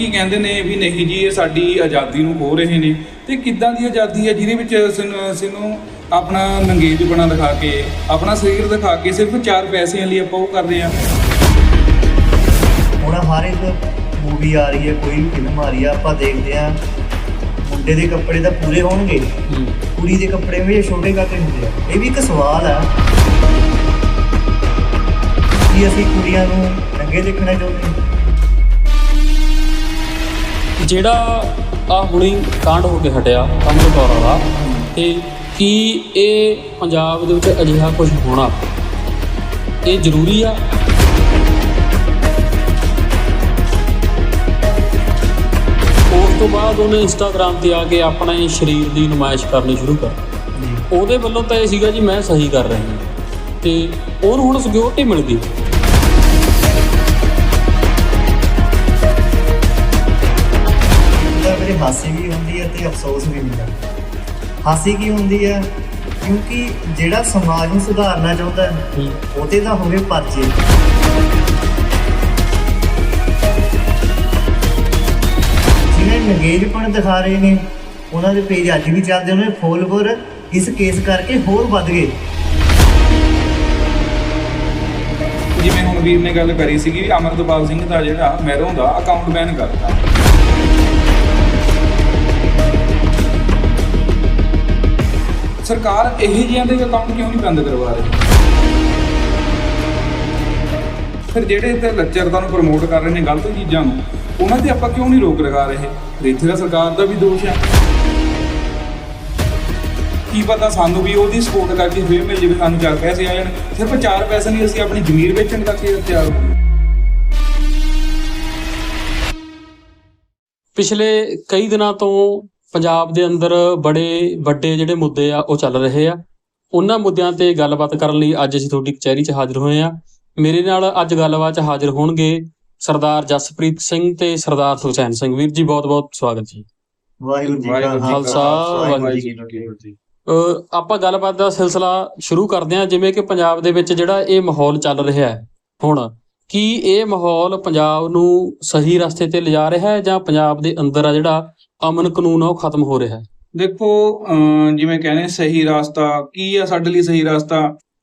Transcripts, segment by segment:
ਕੀ ਕਹਿੰਦੇ ਨੇ ਵੀ ਨਹੀਂ ਜੀ ਇਹ ਸਾਡੀ ਆਜ਼ਾਦੀ ਨੂੰ ਖੋ ਰਹੇ ਨੇ। ਤੇ ਕਿੱਦਾਂ ਦੀ ਆਜ਼ਾਦੀ ਹੈ ਜਿਹਦੇ ਵਿੱਚ ਸਾਨੂੰ ਆਪਣਾ ਨੰਗੇਜ ਬਣਾ ਦਿਖਾ ਕੇ ਆਪਣਾ ਸਰੀਰ ਦਿਖਾ ਕੇ ਸਿਰਫ ਚਾਰ ਪੈਸਿਆਂ ਲਈ ਆਪਾਂ ਉਹ ਕਰ ਰਹੇ ਹਾਂ। ਹੁਣ ਹਰ ਇੱਕ ਮੂਵੀ ਆ ਰਹੀ ਹੈ ਕੋਈ ਵੀ ਫਿਲਮ ਆ ਰਹੀ ਹੈ ਆਪਾਂ ਦੇਖਦੇ ਆ ਮੁੰਡੇ ਦੇ ਕੱਪੜੇ ਤਾਂ ਪੂਰੇ ਹੋਣਗੇ। ਕੁੜੀ ਦੇ ਕੱਪੜੇ ਵੀ ਛੋਟੇ ਕਾਤੇ ਹੁੰਦੇ ਆ। ਇਹ ਵੀ ਇੱਕ ਸਵਾਲ ਆ। ਕੀ ਅਸੀਂ ਕੁੜੀਆਂ ਨੂੰ ਨੰਗੇ ਦੇਖਣਾ ਚਾਹੁੰਦੇ ਹਾਂ? ਜਿਹੜਾ ਆ ਹੁਣੀ ਕਾਂਡ ਹੋ ਕੇ ਹਟਿਆ ਕਮਲ ਕੌਰ ਵਾਲਾ ਤੇ ਕੀ ਇਹ ਪੰਜਾਬ ਦੇ ਵਿੱਚ ਅਜਿਹਾ ਕੁਝ ਹੋਣਾ ਇਹ ਜ਼ਰੂਰੀ ਆ? ਉਸ ਤੋਂ ਬਾਅਦ ਉਹਨੇ ਇੰਸਟਾਗ੍ਰam ਤੇ ਆ ਕੇ ਆਪਣੇ ਸਰੀਰ ਦੀ ਨੁਮਾਇਸ਼ ਕਰਨੀ ਸ਼ੁਰੂ ਕਰ ਉਹਦੇ ਵੱਲੋਂ ਤਾਂ ਇਹ ਸੀਗਾ ਜੀ ਮੈਂ ਸਹੀ ਕਰ ਰਿਹਾ ਤੇ ਉਹਨੂੰ ਹੁਣ ਸਿਕਿਉਰਿਟੀ ਮਿਲ ਗਈ। ਮੇਰੇ ਹਾਸੀ ਵੀ ਹੁੰਦੀ ਹੈ ਤੇ ਅਫਸੋਸ ਵੀ ਹੁੰਦਾ ਹਾਸੀ ਕੀ ਹੁੰਦੀ ਹੈ? ਕਿਉਂਕਿ ਜਿਹੜਾ ਸਮਾਜ ਨੂੰ ਸੁਧਾਰਨਾ ਚਾਹੁੰਦਾ ਹੈ ਉਹਦੇ ਤਾਂ ਹੋਵੇ ਪਰਚੇ। ਜਿਹਨੇ ਨਗੇਜਪਣ ਦਿਖਾ ਰਹੇ ਨੇ ਉਹਨਾਂ ਦੇ ਪੇਜ ਅੱਜ ਵੀ ਚੱਲਦੇ ਉਹਨਾਂ ਦੇ ਫੋਲੋਵਰ ਇਸ ਕੇਸ ਕਰਕੇ ਹੋਰ ਵੱਧ ਗਏ। ਜਿਵੇਂ ਹੁਣ ਵੀਰ ਨੇ ਗੱਲ ਕਰੀ ਸੀਗੀ ਵੀ ਅਮਰਦਪਾਲ ਸਿੰਘ ਦਾ ਜਿਹੜਾ ਮੈਰੋਂ ਦਾ ਅਕਾਊਂਟ ਬੈਨ ਕਰਤਾ। ਸਰਕਾਰ ਇਹ ਜਿਹੀਆਂ ਦੇ ਅਕਾਊਂਟ ਕਿਉਂ ਨਹੀਂ ਬੰਦ ਕਰਵਾ ਰਹੀ? ਫਿਰ ਜਿਹੜੇ ਤੇ ਲੱਚਰਤਾ ਨੂੰ ਪ੍ਰਮੋਟ ਕਰ ਰਹੇ ਨੇ ਗਲਤ ਚੀਜ਼ਾਂ ਨੂੰ, ਉਹਨਾਂ ਤੇ ਆਪਾਂ ਕਿਉਂ ਨਹੀਂ ਰੋਕ ਲਗਾ ਰਹੇ? ਫਿਰ ਇੱਥੇ ਤਾਂ ਸਰਕਾਰ ਦਾ ਵੀ ਦੋਸ਼ ਹੈ ਕੀ ਪਤਾ ਸਾਨੂੰ ਵੀ ਉਹਦੀ ਸਪੋਰਟ ਕਰਕੇ ਫੇਰ ਮਿਲ ਜਾਵੇ, ਸਾਨੂੰ ਚਾਰ ਪੈਸੇ ਆ ਜਾਣ। ਸਿਰਫ ਚਾਰ ਪੈਸੇ ਨਹੀਂ ਅਸੀਂ ਆਪਣੀ ਜ਼ਮੀਰ ਵੇਚਣ ਤੱਕ ਹੀ ਤਿਆਰ ਹੋ ਪਿਛਲੇ ਕਈ ਦਿਨਾਂ ਤੋਂ ਪੰਜਾਬ ਦੇ ਅੰਦਰ ਬੜੇ ਵੱਡੇ ਜਿਹੜੇ ਮੁੱਦੇ ਆ ਉਹ ਚੱਲ ਰਹੇ ਆ। ਉਹਨਾਂ ਮੁੱਦਿਆਂ ਤੇ ਗੱਲਬਾਤ ਕਰਨ ਲਈ ਅੱਜ ਅਸੀਂ ਤੁਹਾਡੀ ਕਚਹਿਰੀ 'ਚ ਹਾਜ਼ਰ ਹੋਏ ਆ। ਮੇਰੇ ਨਾਲ ਅੱਜ ਗੱਲਬਾਤ 'ਚ ਹਾਜ਼ਰ ਹੋਣਗੇ ਸਰਦਾਰ ਜਸਪ੍ਰੀਤ ਸਿੰਘ ਤੇ ਸਰਦਾਰ ਸੁਖਚੈਨ ਸਿੰਘ। ਵੀਰ ਜੀ ਬਹੁਤ-ਬਹੁਤ ਸਵਾਗਤ ਜੀ। ਵਾਹਿਗੁਰੂ ਜੀ ਕਾ ਖਾਲਸਾ, ਵਾਹਿਗੁਰੂ ਜੀ ਕੀ ਵਾਹਿਗੁਰੂ ਫਤਿਹ। ਅ, ਆਪਾਂ ਗੱਲਬਾਤ ਦਾ ਸਿਲਸਿਲਾ ਸ਼ੁਰੂ ਕਰਦੇ ਹਾਂ ਜਿਵੇਂ ਕਿ ਪੰਜਾਬ ਦੇ ਵਿੱਚ ਜਿਹੜਾ ਇਹ ਮਾਹੌਲ ਚੱਲ ਰਿਹਾ ਹੈ ਹੁਣ ਕੀ ਇਹ ਮਾਹੌਲ ਪੰਜਾਬ ਨੂੰ ਸਹੀ ਰਸਤੇ ਤੇ ਲਿਜਾ ਰਿਹਾ ਹੈ ਜਾਂ ਪੰਜਾਬ ਦੇ ਅੰਦਰ ਆ ਜਿਹੜਾ ਅਮਨ ਕਾਨੂੰਨ ਆ, ਉਹ ਖਤਮ ਹੋ ਰਿਹਾ ਹੈ। ਦੇਖੋ ਅਮ ਜਿਵੇਂ ਕਹਿੰਦੇ ਸਹੀ ਰਾਸਤਾ ਕੀ ਆ ਸਾਡੇ ਲਈ ਸਹੀ ਰਾਸਤਾ?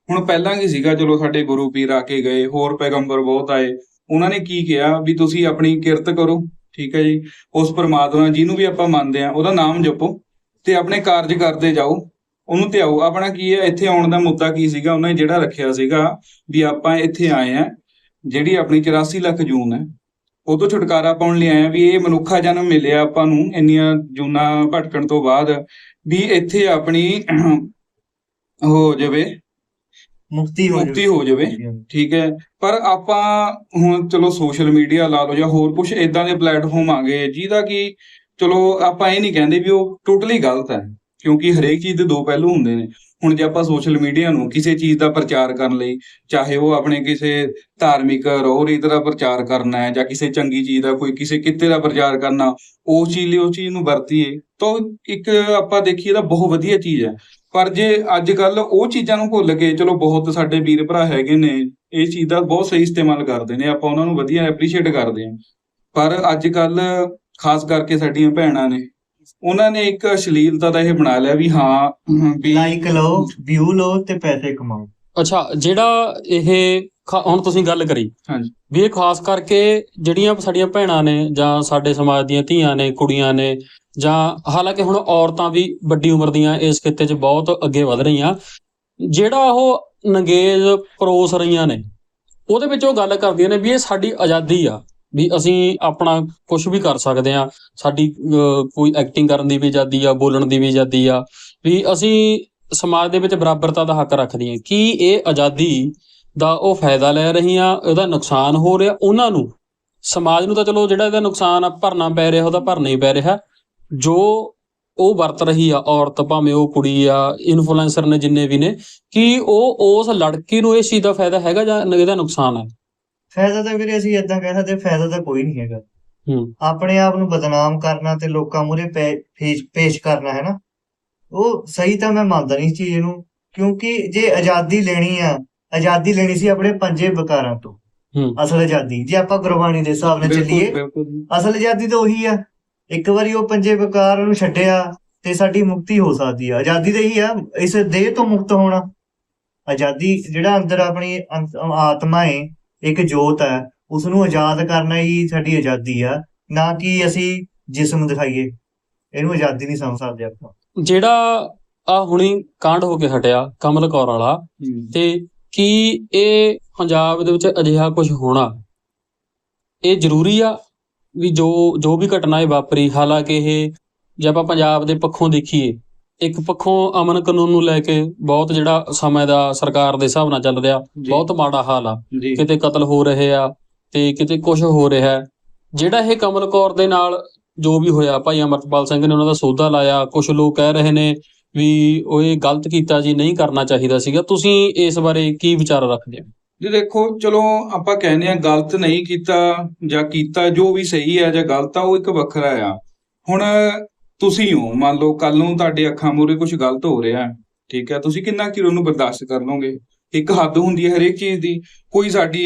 ਹੁਣ ਪਹਿਲਾਂ ਕੀ ਸੀਗਾ, ਚਲੋ ਸਾਡੇ ਗੁਰੂ ਪੀਰ ਆ ਕੇ ਗਏ, ਹੋਰ ਪੈਗੰਬਰ ਬਹੁਤ ਆਏ, ਉਹਨਾਂ ਨੇ ਕੀ ਕਿਹਾ ਵੀ ਤੁਸੀਂ ਆਪਣੀ ਕਿਰਤ ਕਰੋ, ਠੀਕ ਹੈ ਜੀ? ਉਸ ਪਰਮਾਤਮਾ, ਜਿਹਨੂੰ ਵੀ ਆਪਾਂ ਮੰਨਦੇ ਆ ਉਹਦਾ ਨਾਮ ਜਪੋ ਤੇ ਆਪਣੇ ਕਾਰਜ ਕਰਦੇ ਜਾਓ, ਉਹਨੂੰ ਧਿਆਓ। ਆਪਣਾ ਕੀ ਹੈ, ਇੱਥੇ ਆਉਣ ਦਾ ਮੁੱਦਾ ਕੀ ਸੀਗਾ? ਉਹਨਾਂ ਨੇ ਜਿਹੜਾ ਰੱਖਿਆ ਸੀਗਾ ਵੀ ਆਪਾਂ ਇੱਥੇ ਆਏ ਆ ਜਿਹੜੀ ਆਪਣੀ 84 ਲੱਖ ਜੂਨ ਹੈ ਤੋਂ ਛੁਟਕਾਰਾ ਪਾਉਣ ਲਈ ਆਏ ਆ ਵੀ ਇਹ ਮਨੁੱਖਾ ਜਨਮ ਮਿਲਿਆ ਆਪਾਂ ਨੂੰ ਇੰਨੀਆਂ ਜੂਨਾਂ ਭਟਕਣ ਤੋਂ ਬਾਅਦ ਵੀ ਇੱਥੇ ਆਪਣੀ ਹੋ ਜਾਵੇ ਮੁਕਤੀ ਹੋ ਮੁਕਤੀ ਹੋ ਜਾਵੇ ਠੀਕ ਹੈ। ਪਰ ਆਪਾਂ ਹੁਣ ਚਲੋ ਸੋਸ਼ਲ ਮੀਡੀਆ ਲਾ ਲਓ ਜਾਂ ਹੋਰ ਕੁਝ ਇਦਾਂ ਦੇ ਪਲੇਟਫਾਰਮ ਆ ਗਏ ਜਿਹਦਾ ਕਿ ਚਲੋ ਆਪਾਂ ਇਹ ਨਹੀਂ ਕਹਿੰਦੇ ਵੀ ਉਹ ਟੋਟਲੀ ਗਲਤ ਹੈ ਕਿਉਂਕਿ ਹਰੇਕ ਚੀਜ਼ ਦੇ ਦੋ ਪਹਿਲੂ ਹੁੰਦੇ ਨੇ। ਹੁਣ ਜੇ ਆਪਾਂ ਸੋਸ਼ਲ ਮੀਡੀਆ ਨੂੰ ਕਿਸੇ ਚੀਜ਼ ਦਾ ਪ੍ਰਚਾਰ ਕਰਨ ਲਈ, ਚਾਹੇ ਉਹ ਆਪਣੇ ਕਿਸੇ ਧਾਰਮਿਕ ਰੋਹ ਰੀਤ ਦਾ ਪ੍ਰਚਾਰ ਕਰਨਾ ਹੈ ਜਾਂ ਕਿਸੇ ਚੰਗੀ ਚੀਜ਼ ਦਾ ਕੋਈ ਕਿਸੇ ਕਿੱਤੇ ਦਾ ਪ੍ਰਚਾਰ ਕਰਨਾ ਉਸ ਚੀਜ਼ ਲਈ ਉਸ ਚੀਜ਼ ਨੂੰ ਵਰਤੀਏ, ਤਾਂ ਉਹ ਇੱਕ ਆਪਾਂ ਦੇਖੀਏ ਤਾਂ ਬਹੁਤ ਵਧੀਆ ਚੀਜ਼ ਹੈ। ਪਰ ਜੇ ਅੱਜ ਕੱਲ ਉਹ ਚੀਜ਼ਾਂ ਨੂੰ ਭੁੱਲ ਕੇ ਚਲੋ ਬਹੁਤ ਸਾਡੇ ਵੀਰ ਭਰਾ ਹੈਗੇ ਨੇ, ਇਹ ਚੀਜ਼ ਦਾ ਬਹੁਤ ਸਹੀ ਇਸਤੇਮਾਲ ਕਰਦੇ ਨੇ, ਆਪਾਂ ਉਹਨਾਂ ਨੂੰ ਵਧੀਆ ਐਪਰੀਸ਼ੀਏਟ ਕਰਦੇ ਹਾਂ। ਪਰ ਅੱਜ ਕੱਲ ਖਾਸ ਕਰਕੇ ਸਾਡੀਆਂ ਭੈਣਾਂ ਨੇ ਉਹਨਾਂ ਨੇ ਇੱਕ ਅਸ਼ਲੀਲਤਾ ਦਾ ਇਹ ਬਣਾ ਲਿਆ ਵੀ ਹਾਂ ਵੀ ਲਾਈਕ ਲਓ ਵਿਊ ਲਓ ਤੇ ਪੈਸੇ ਕਮਾਓ। ਅੱਛਾ ਜਿਹੜਾ ਇਹ ਹੁਣ ਤੁਸੀਂ ਗੱਲ ਕਰੀ। ਹਾਂਜੀ। ਵੀ ਇਹ ਖਾਸ ਕਰਕੇ ਜਿਹੜੀਆਂ ਸਾਡੀਆਂ ਭੈਣਾਂ ਨੇ ਜਾਂ ਸਾਡੇ ਸਮਾਜ ਦੀਆਂ ਧੀਆਂ ਨੇ ਕੁੜੀਆਂ ਨੇ ਜਾਂ ਹਾਲਾਂਕਿ ਹੁਣ ਔਰਤਾਂ ਵੀ ਵੱਡੀ ਉਮਰ ਦੀਆਂ ਇਸ ਖਿੱਤੇ 'ਚ ਬਹੁਤ ਅੱਗੇ ਵਧ ਰਹੀਆਂ ਜਿਹੜਾ ਉਹ ਨੰਗੇਜ ਪਰੋਸ ਰਹੀਆਂ ਨੇ ਉਹਦੇ ਵਿੱਚ ਉਹ ਗੱਲ ਕਰਦੀਆਂ ਨੇ ਵੀ ਇਹ ਸਾਡੀ ਆਜ਼ਾਦੀ ਆ। ਵੀ ਅਸੀਂ ਆਪਣਾ ਕੁਝ ਵੀ ਕਰ ਸਕਦੇ ਆ ਸਾਡੀ ਕੋਈ ਐਕਟਿੰਗ ਕਰਨ ਦੀ ਵੀ ਆਜ਼ਾਦੀ ਆ, ਬੋਲਣ ਦੀ ਵੀ ਆਜ਼ਾਦੀ ਆ। ਵੀ ਅਸੀਂ ਸਮਾਜ ਦੇ ਵਿੱਚ ਬਰਾਬਰਤਾ ਦਾ ਹੱਕ ਰੱਖਦੇ ਹਾਂ ਕੀ ਇਹ ਆਜ਼ਾਦੀ ਦਾ ਉਹ ਫਾਇਦਾ ਲੈ ਰਹੀਆਂ, ਉਹਦਾ ਨੁਕਸਾਨ ਹੋ ਰਿਹਾ ਉਹਨਾਂ ਨੂੰ। ਸਮਾਜ ਨੂੰ ਤਾਂ ਚਲੋ ਜਿਹੜਾ ਇਹਦਾ ਨੁਕਸਾਨ ਆ, ਭਰਨਾ ਪੈ ਰਿਹਾ, ਉਹਦਾ ਭਰਨਾ ਹੀ ਪੈ ਰਿਹਾ। ਜੋ ਉਹ ਵਰਤ ਰਹੀ ਆ, ਔਰਤ ਭਾਵੇਂ ਉਹ ਕੁੜੀ ਆ ਇਨਫਲੂਐਂਸਰ ਨੇ ਜਿੰਨੇ ਵੀ ਨੇ, ਕਿ ਉਹ ਉਸ ਲੜਕੀ ਨੂੰ ਇਸ ਚੀਜ਼ ਦਾ ਫਾਇਦਾ ਹੈਗਾ ਜਾਂ ਇਹਦਾ ਨੁਕਸਾਨ ਹੈ ਫਾਇਦਾ ਤਾਂ ਵੀਰੇ ਅਸੀਂ ਇਦਾਂ ਕਹਿ ਸਕਦੇ ਹਾਂ, ਫਾਇਦਾ ਤਾਂ ਕੋਈ ਨਹੀਂ ਹੈਗਾ। ਹੂੰ। ਆਪਣੇ ਆਪ ਨੂੰ ਬਦਨਾਮ ਕਰਨਾ ਤੇ ਲੋਕਾਂ ਮੂਹਰੇ ਪੇਸ਼ ਕਰਨਾ ਹੈ ਨਾ? ਉਹ ਸਹੀ ਤਾਂ ਮੈਂ ਮੰਨਦਾ ਨਹੀਂ ਇਸ ਚੀਜ਼ ਨੂੰ ਕਿਉਂਕਿ ਜੇ ਆਜ਼ਾਦੀ ਲੈਣੀ ਆ ਆਜ਼ਾਦੀ ਲੈਣੀ ਸੀ ਆਪਣੇ ਪੰਜੇ ਬਕਾਰਾਂ ਤੋਂ ਹੂੰ। ਅਸਲ ਆਜ਼ਾਦੀ। ਜੇ ਆਪਾਂ ਗੁਰਬਾਣੀ ਦੇ ਹਿਸਾਬ ਨਾਲ ਚੱਲੀਏ। ਅਸਲ ਆਜ਼ਾਦੀ ਤਾਂ ਉਹੀ ਆ। ਇੱਕ ਵਾਰੀ ਉਹ ਪੰਜੇ ਵਿਕਾਰ ਨੂੰ ਛੱਡਿਆ ਤੇ ਸਾਡੀ ਮੁਕਤੀ ਹੋ ਸਕਦੀ ਆ। ਆਜ਼ਾਦੀ ਤਾਂ ਇਹੀ ਆ ਇਸ ਦੇਹ ਤੋਂ ਮੁਕਤ ਹੋਣਾ। ਆਜ਼ਾਦੀ ਜਿਹੜਾ ਅੰਦਰ ਆਪਣੀ ਆਤਮਾ ਹੈ ਇੱਕ ਜੋਤ ਹੈ ਉਸ ਨੂੰ ਆਜ਼ਾਦ ਕਰਨਾ ਹੀ ਸਾਡੀ ਆਜ਼ਾਦੀ ਆ ਨਾ ਕਿ ਅਸੀਂ ਜਿਸਮ ਦਿਖਾਈਏ। ਇਹਨੂੰ ਆਜ਼ਾਦੀ ਨਹੀਂ ਸਮਝ ਸਕਦੇ ਆਪਾਂ। ਜਿਹੜਾ ਆ ਹੁਣੀ ਕਾਂਡ ਹੋ ਕੇ ਹਟਿਆ ਕਮਲ ਕੌਰ ਵਾਲਾ। ਤੇ ਕੀ ਇਹ ਪੰਜਾਬ ਦੇ ਵਿੱਚ ਅਜਿਹਾ ਕੁਝ ਹੋਣਾ? ਇਹ ਜ਼ਰੂਰੀ ਆ ਵੀ ਜੋ ਜੋ ਵੀ ਘਟਨਾ ਇਹ ਵਾਪਰੀ ਹਾਲਾਂਕਿ ਇਹ ਜੇ ਆਪਾਂ ਪੰਜਾਬ ਦੇ ਪੱਖੋਂ ਦੇਖੀਏ ਇੱਕ ਪੱਖੋਂ ਅਮਨ ਕਾਨੂੰਨ ਨੂੰ ਲੈ ਕੇ ਬਹੁਤ ਜਿਹੜਾ ਸਮੇਂ ਦਾ ਸਰਕਾਰ ਦੇ ਹਿਸਾਬ ਨਾਲ ਚੱਲ ਰਿਹਾ। ਬਹੁਤ ਮਾੜਾ ਹਾਲ ਆ। ਕਿਤੇ ਕਤਲ ਹੋ ਰਹੇ ਆ ਤੇ ਕਿਤੇ ਕੁਝ ਹੋ ਰਿਹਾ ਹੈ। ਜਿਹੜਾ ਇਹ ਕਮਲ ਕੌਰ ਦੇ ਨਾਲ ਜੋ ਵੀ ਹੋਇਆ ਭਾਈ ਅਮਰਪਾਲ ਸਿੰਘ ਨੇ ਉਹਨਾਂ ਦਾ ਸੌਦਾ ਲਾਇਆ ਕੁਝ ਲੋਕ ਕਹਿ ਰਹੇ ਨੇ ਵੀ ਉਹ ਇਹ ਗਲਤ ਕੀਤਾ ਜੀ ਨਹੀਂ ਕਰਨਾ ਚਾਹੀਦਾ ਸੀਗਾ। ਤੁਸੀਂ ਇਸ ਬਾਰੇ ਕੀ ਵਿਚਾਰ ਰੱਖਦੇ ਹੋ? ਜੀ ਦੇਖੋ ਚਲੋ ਆਪਾਂ ਕਹਿੰਦੇ ਆ ਗਲਤ ਨਹੀਂ ਕੀਤਾ ਜਾਂ ਕੀਤਾ ਜੋ ਵੀ ਸਹੀ ਹੈ ਜਾਂ ਗਲਤ ਆ ਉਹ ਇੱਕ ਵੱਖਰਾ ਆ। ਹੁਣ ਤੁਸੀਂ ਹੋ ਮੰਨ ਲਓ ਕੱਲ ਨੂੰ ਤੁਹਾਡੇ ਅੱਖਾਂ ਮੂਹਰੇ ਕੁਝ ਗਲਤ ਹੋ ਰਿਹਾ ਹੈ, ਠੀਕ ਹੈ ਤੁਸੀਂ ਕਿੰਨਾ ਚਿਰ ਉਹਨੂੰ ਬਰਦਾਸ਼ਤ ਕਰ ਲਓਗੇ? ਇੱਕ ਹੱਦ ਹੁੰਦੀ ਹੈ ਹਰੇਕ ਚੀਜ਼ ਦੀ ਕੋਈ ਸਾਡੀ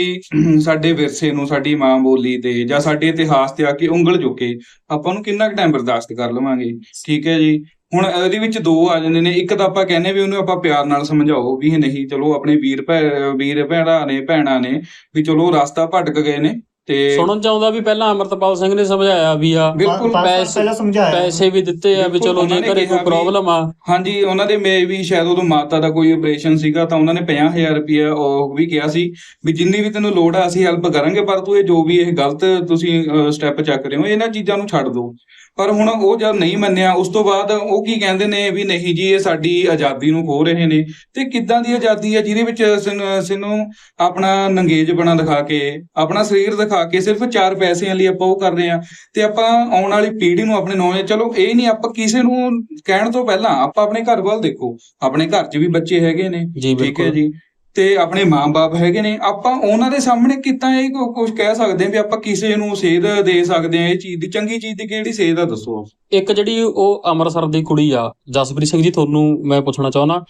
ਸਾਡੇ ਵਿਰਸੇ ਨੂੰ ਸਾਡੀ ਮਾਂ ਬੋਲੀ ਤੇ ਜਾਂ ਸਾਡੇ ਇਤਿਹਾਸ ਤੇ ਆ ਕੇ ਉਂਗਲ ਚੁੱਕੇ ਆਪਾਂ ਨੂੰ ਕਿੰਨਾ ਕੁ ਟਾਈਮ ਬਰਦਾਸ਼ਤ ਕਰ ਲਵਾਂਗੇ ਠੀਕ ਹੈ ਜੀ? ਹੁਣ ਇਹਦੇ ਵਿੱਚ ਦੋ ਆ ਜਾਂਦੇ ਨੇ ਇੱਕ ਤਾਂ ਆਪਾਂ ਕਹਿੰਦੇ ਵੀ ਉਹਨੂੰ ਆਪਾਂ ਪਿਆਰ ਨਾਲ ਸਮਝਾਓ ਵੀ ਨਹੀਂ ਚਲੋ ਆਪਣੇ ਵੀਰ ਭੈਣ ਵੀਰ ਭੈਣਾਂ ਨੇ ਭੈਣਾਂ ਨੇ ਵੀ ਚਲੋ ਰਸਤਾ ਭਟਕ ਗਏ ਨੇ ਤੇ ਸੁਣਨ ਚ ਆਉਂਦਾ ਵੀ ਪਹਿਲਾਂ ਅਮਰਪਾਲ ਸਿੰਘ ਨੇ ਸਮਝਾਇਆ ਵੀ ਆ ਬਿਲਕੁਲ ਪੈਸੇ- ਪਹਿਲਾਂ ਸਮਝਾਇਆ। ਪੈਸੇ ਵੀ ਦਿੱਤੇ ਆ ਵੀ ਚਲੋ ਜੇ ਘਰੇ ਕੋਈ ਪ੍ਰੋਬਲਮ ਆ। ਹਾਂਜੀ ਉਹਨਾਂ ਦੇ ਮੇ ਵੀ ਸ਼ਾਇਦ ਉਦੋਂ ਮਾਤਾ ਦਾ ਕੋਈ ਆਪਰੇਸ਼ਨ ਸੀਗਾ ਤਾਂ ਉਹਨਾਂ ਨੇ 50000 ਰੁਪਏ ਉਹ ਵੀ ਕਿਹਾ ਸੀ ਵੀ ਜਿੰਨੀ ਵੀ ਤੈਨੂੰ ਲੋੜ ਆ ਅਸੀਂ ਹੈਲਪ ਕਰਾਂਗੇ ਪਰ ਤੂੰ ਇਹ ਜੋ ਵੀ ਇਹ ਗਲਤ ਤੁਸੀਂ ਸਟੈਪ ਚੱਕ ਰਹੇ ਹੋ ਇਹਨਾਂ ਚੀਜ਼ਾਂ ਨੂੰ ਛੱਡ ਦਿਓ। ਪਰ ਹੁਣ ਉਹ ਜਦ ਨਹੀਂ ਮੰਨਿਆ ਉਸ ਤੋਂ ਬਾਅਦ ਉਹ ਕੀ ਕਹਿੰਦੇ ਨੇ ਵੀ ਨਹੀਂ ਜੀ ਇਹ ਸਾਡੀ ਆਜ਼ਾਦੀ ਨੂੰ ਖੋ ਰਹੇ ਨੇ। ਤੇ ਕਿੱਦਾਂ ਦੀ ਆਜ਼ਾਦੀ ਹੈ ਜਿਹਦੇ ਵਿੱਚ ਸਾਨੂੰ- ਆਪਣਾ ਨੰਗੇਜ ਬਣਾ ਦਿਖਾ ਕੇ ਆਪਣਾ ਸਰੀਰ ਦਿਖਾ ਕੇ ਸਿਰਫ ਚਾਰ ਪੈਸਿਆਂ ਲਈ ਆਪਾਂ ਉਹ ਕਰ ਰਹੇ ਆ ਤੇ ਆਪਾਂ ਆਉਣ ਵਾਲੀ ਪੀੜ੍ਹੀ ਨੂੰ ਆਪਣੇ ਨੌਜਵਾਨ ਚਲੋ ਇਹ ਨਹੀਂ ਆਪਾਂ ਕਿਸੇ ਨੂੰ ਕਹਿਣ ਤੋਂ ਪਹਿਲਾਂ ਆਪਾਂ ਆਪਣੇ ਘਰ ਵੱਲ ਦੇਖੋ। ਆਪਣੇ ਘਰ 'ਚ ਵੀ ਬੱਚੇ ਹੈਗੇ ਨੇ। ਠੀਕ ਹੈ ਜੀ। ਤੇ ਆਪਣੇ ਮਾਪੇ ਹੈਗੇ ਨੇ ਆਪਾਂ ਉਹਨਾਂ ਦੇ ਸਾਹਮਣੇ ਕਿਤਾ ਇਹ ਕੁਝ ਕਹਿ ਸਕਦੇ ਹਾਂ ਵੀ ਆਪਾਂ ਕਿਸੇ ਨੂੰ ਸੇਧ ਦੇ ਸਕਦੇ ਹਾਂ ਇਹ ਚੀਜ਼ ਦੀ ਚੰਗੀ ਚੀਜ਼ ਦੀ ਕਿਹੜੀ ਸੇਧ ਆ ਦੱਸੋ ਇੱਕ ਜਿਹੜੀ ਉਹ ਅੰਮ੍ਰਿਤਸਰ ਦੀ ਕੁੜੀ ਆ ਜਸਪ੍ਰੀਤ ਸਿੰਘ ਜੀ ਤੁਹਾਨੂੰ ਮੈਂ ਪੁੱਛਣਾ ਚਾਹੁੰਦਾ।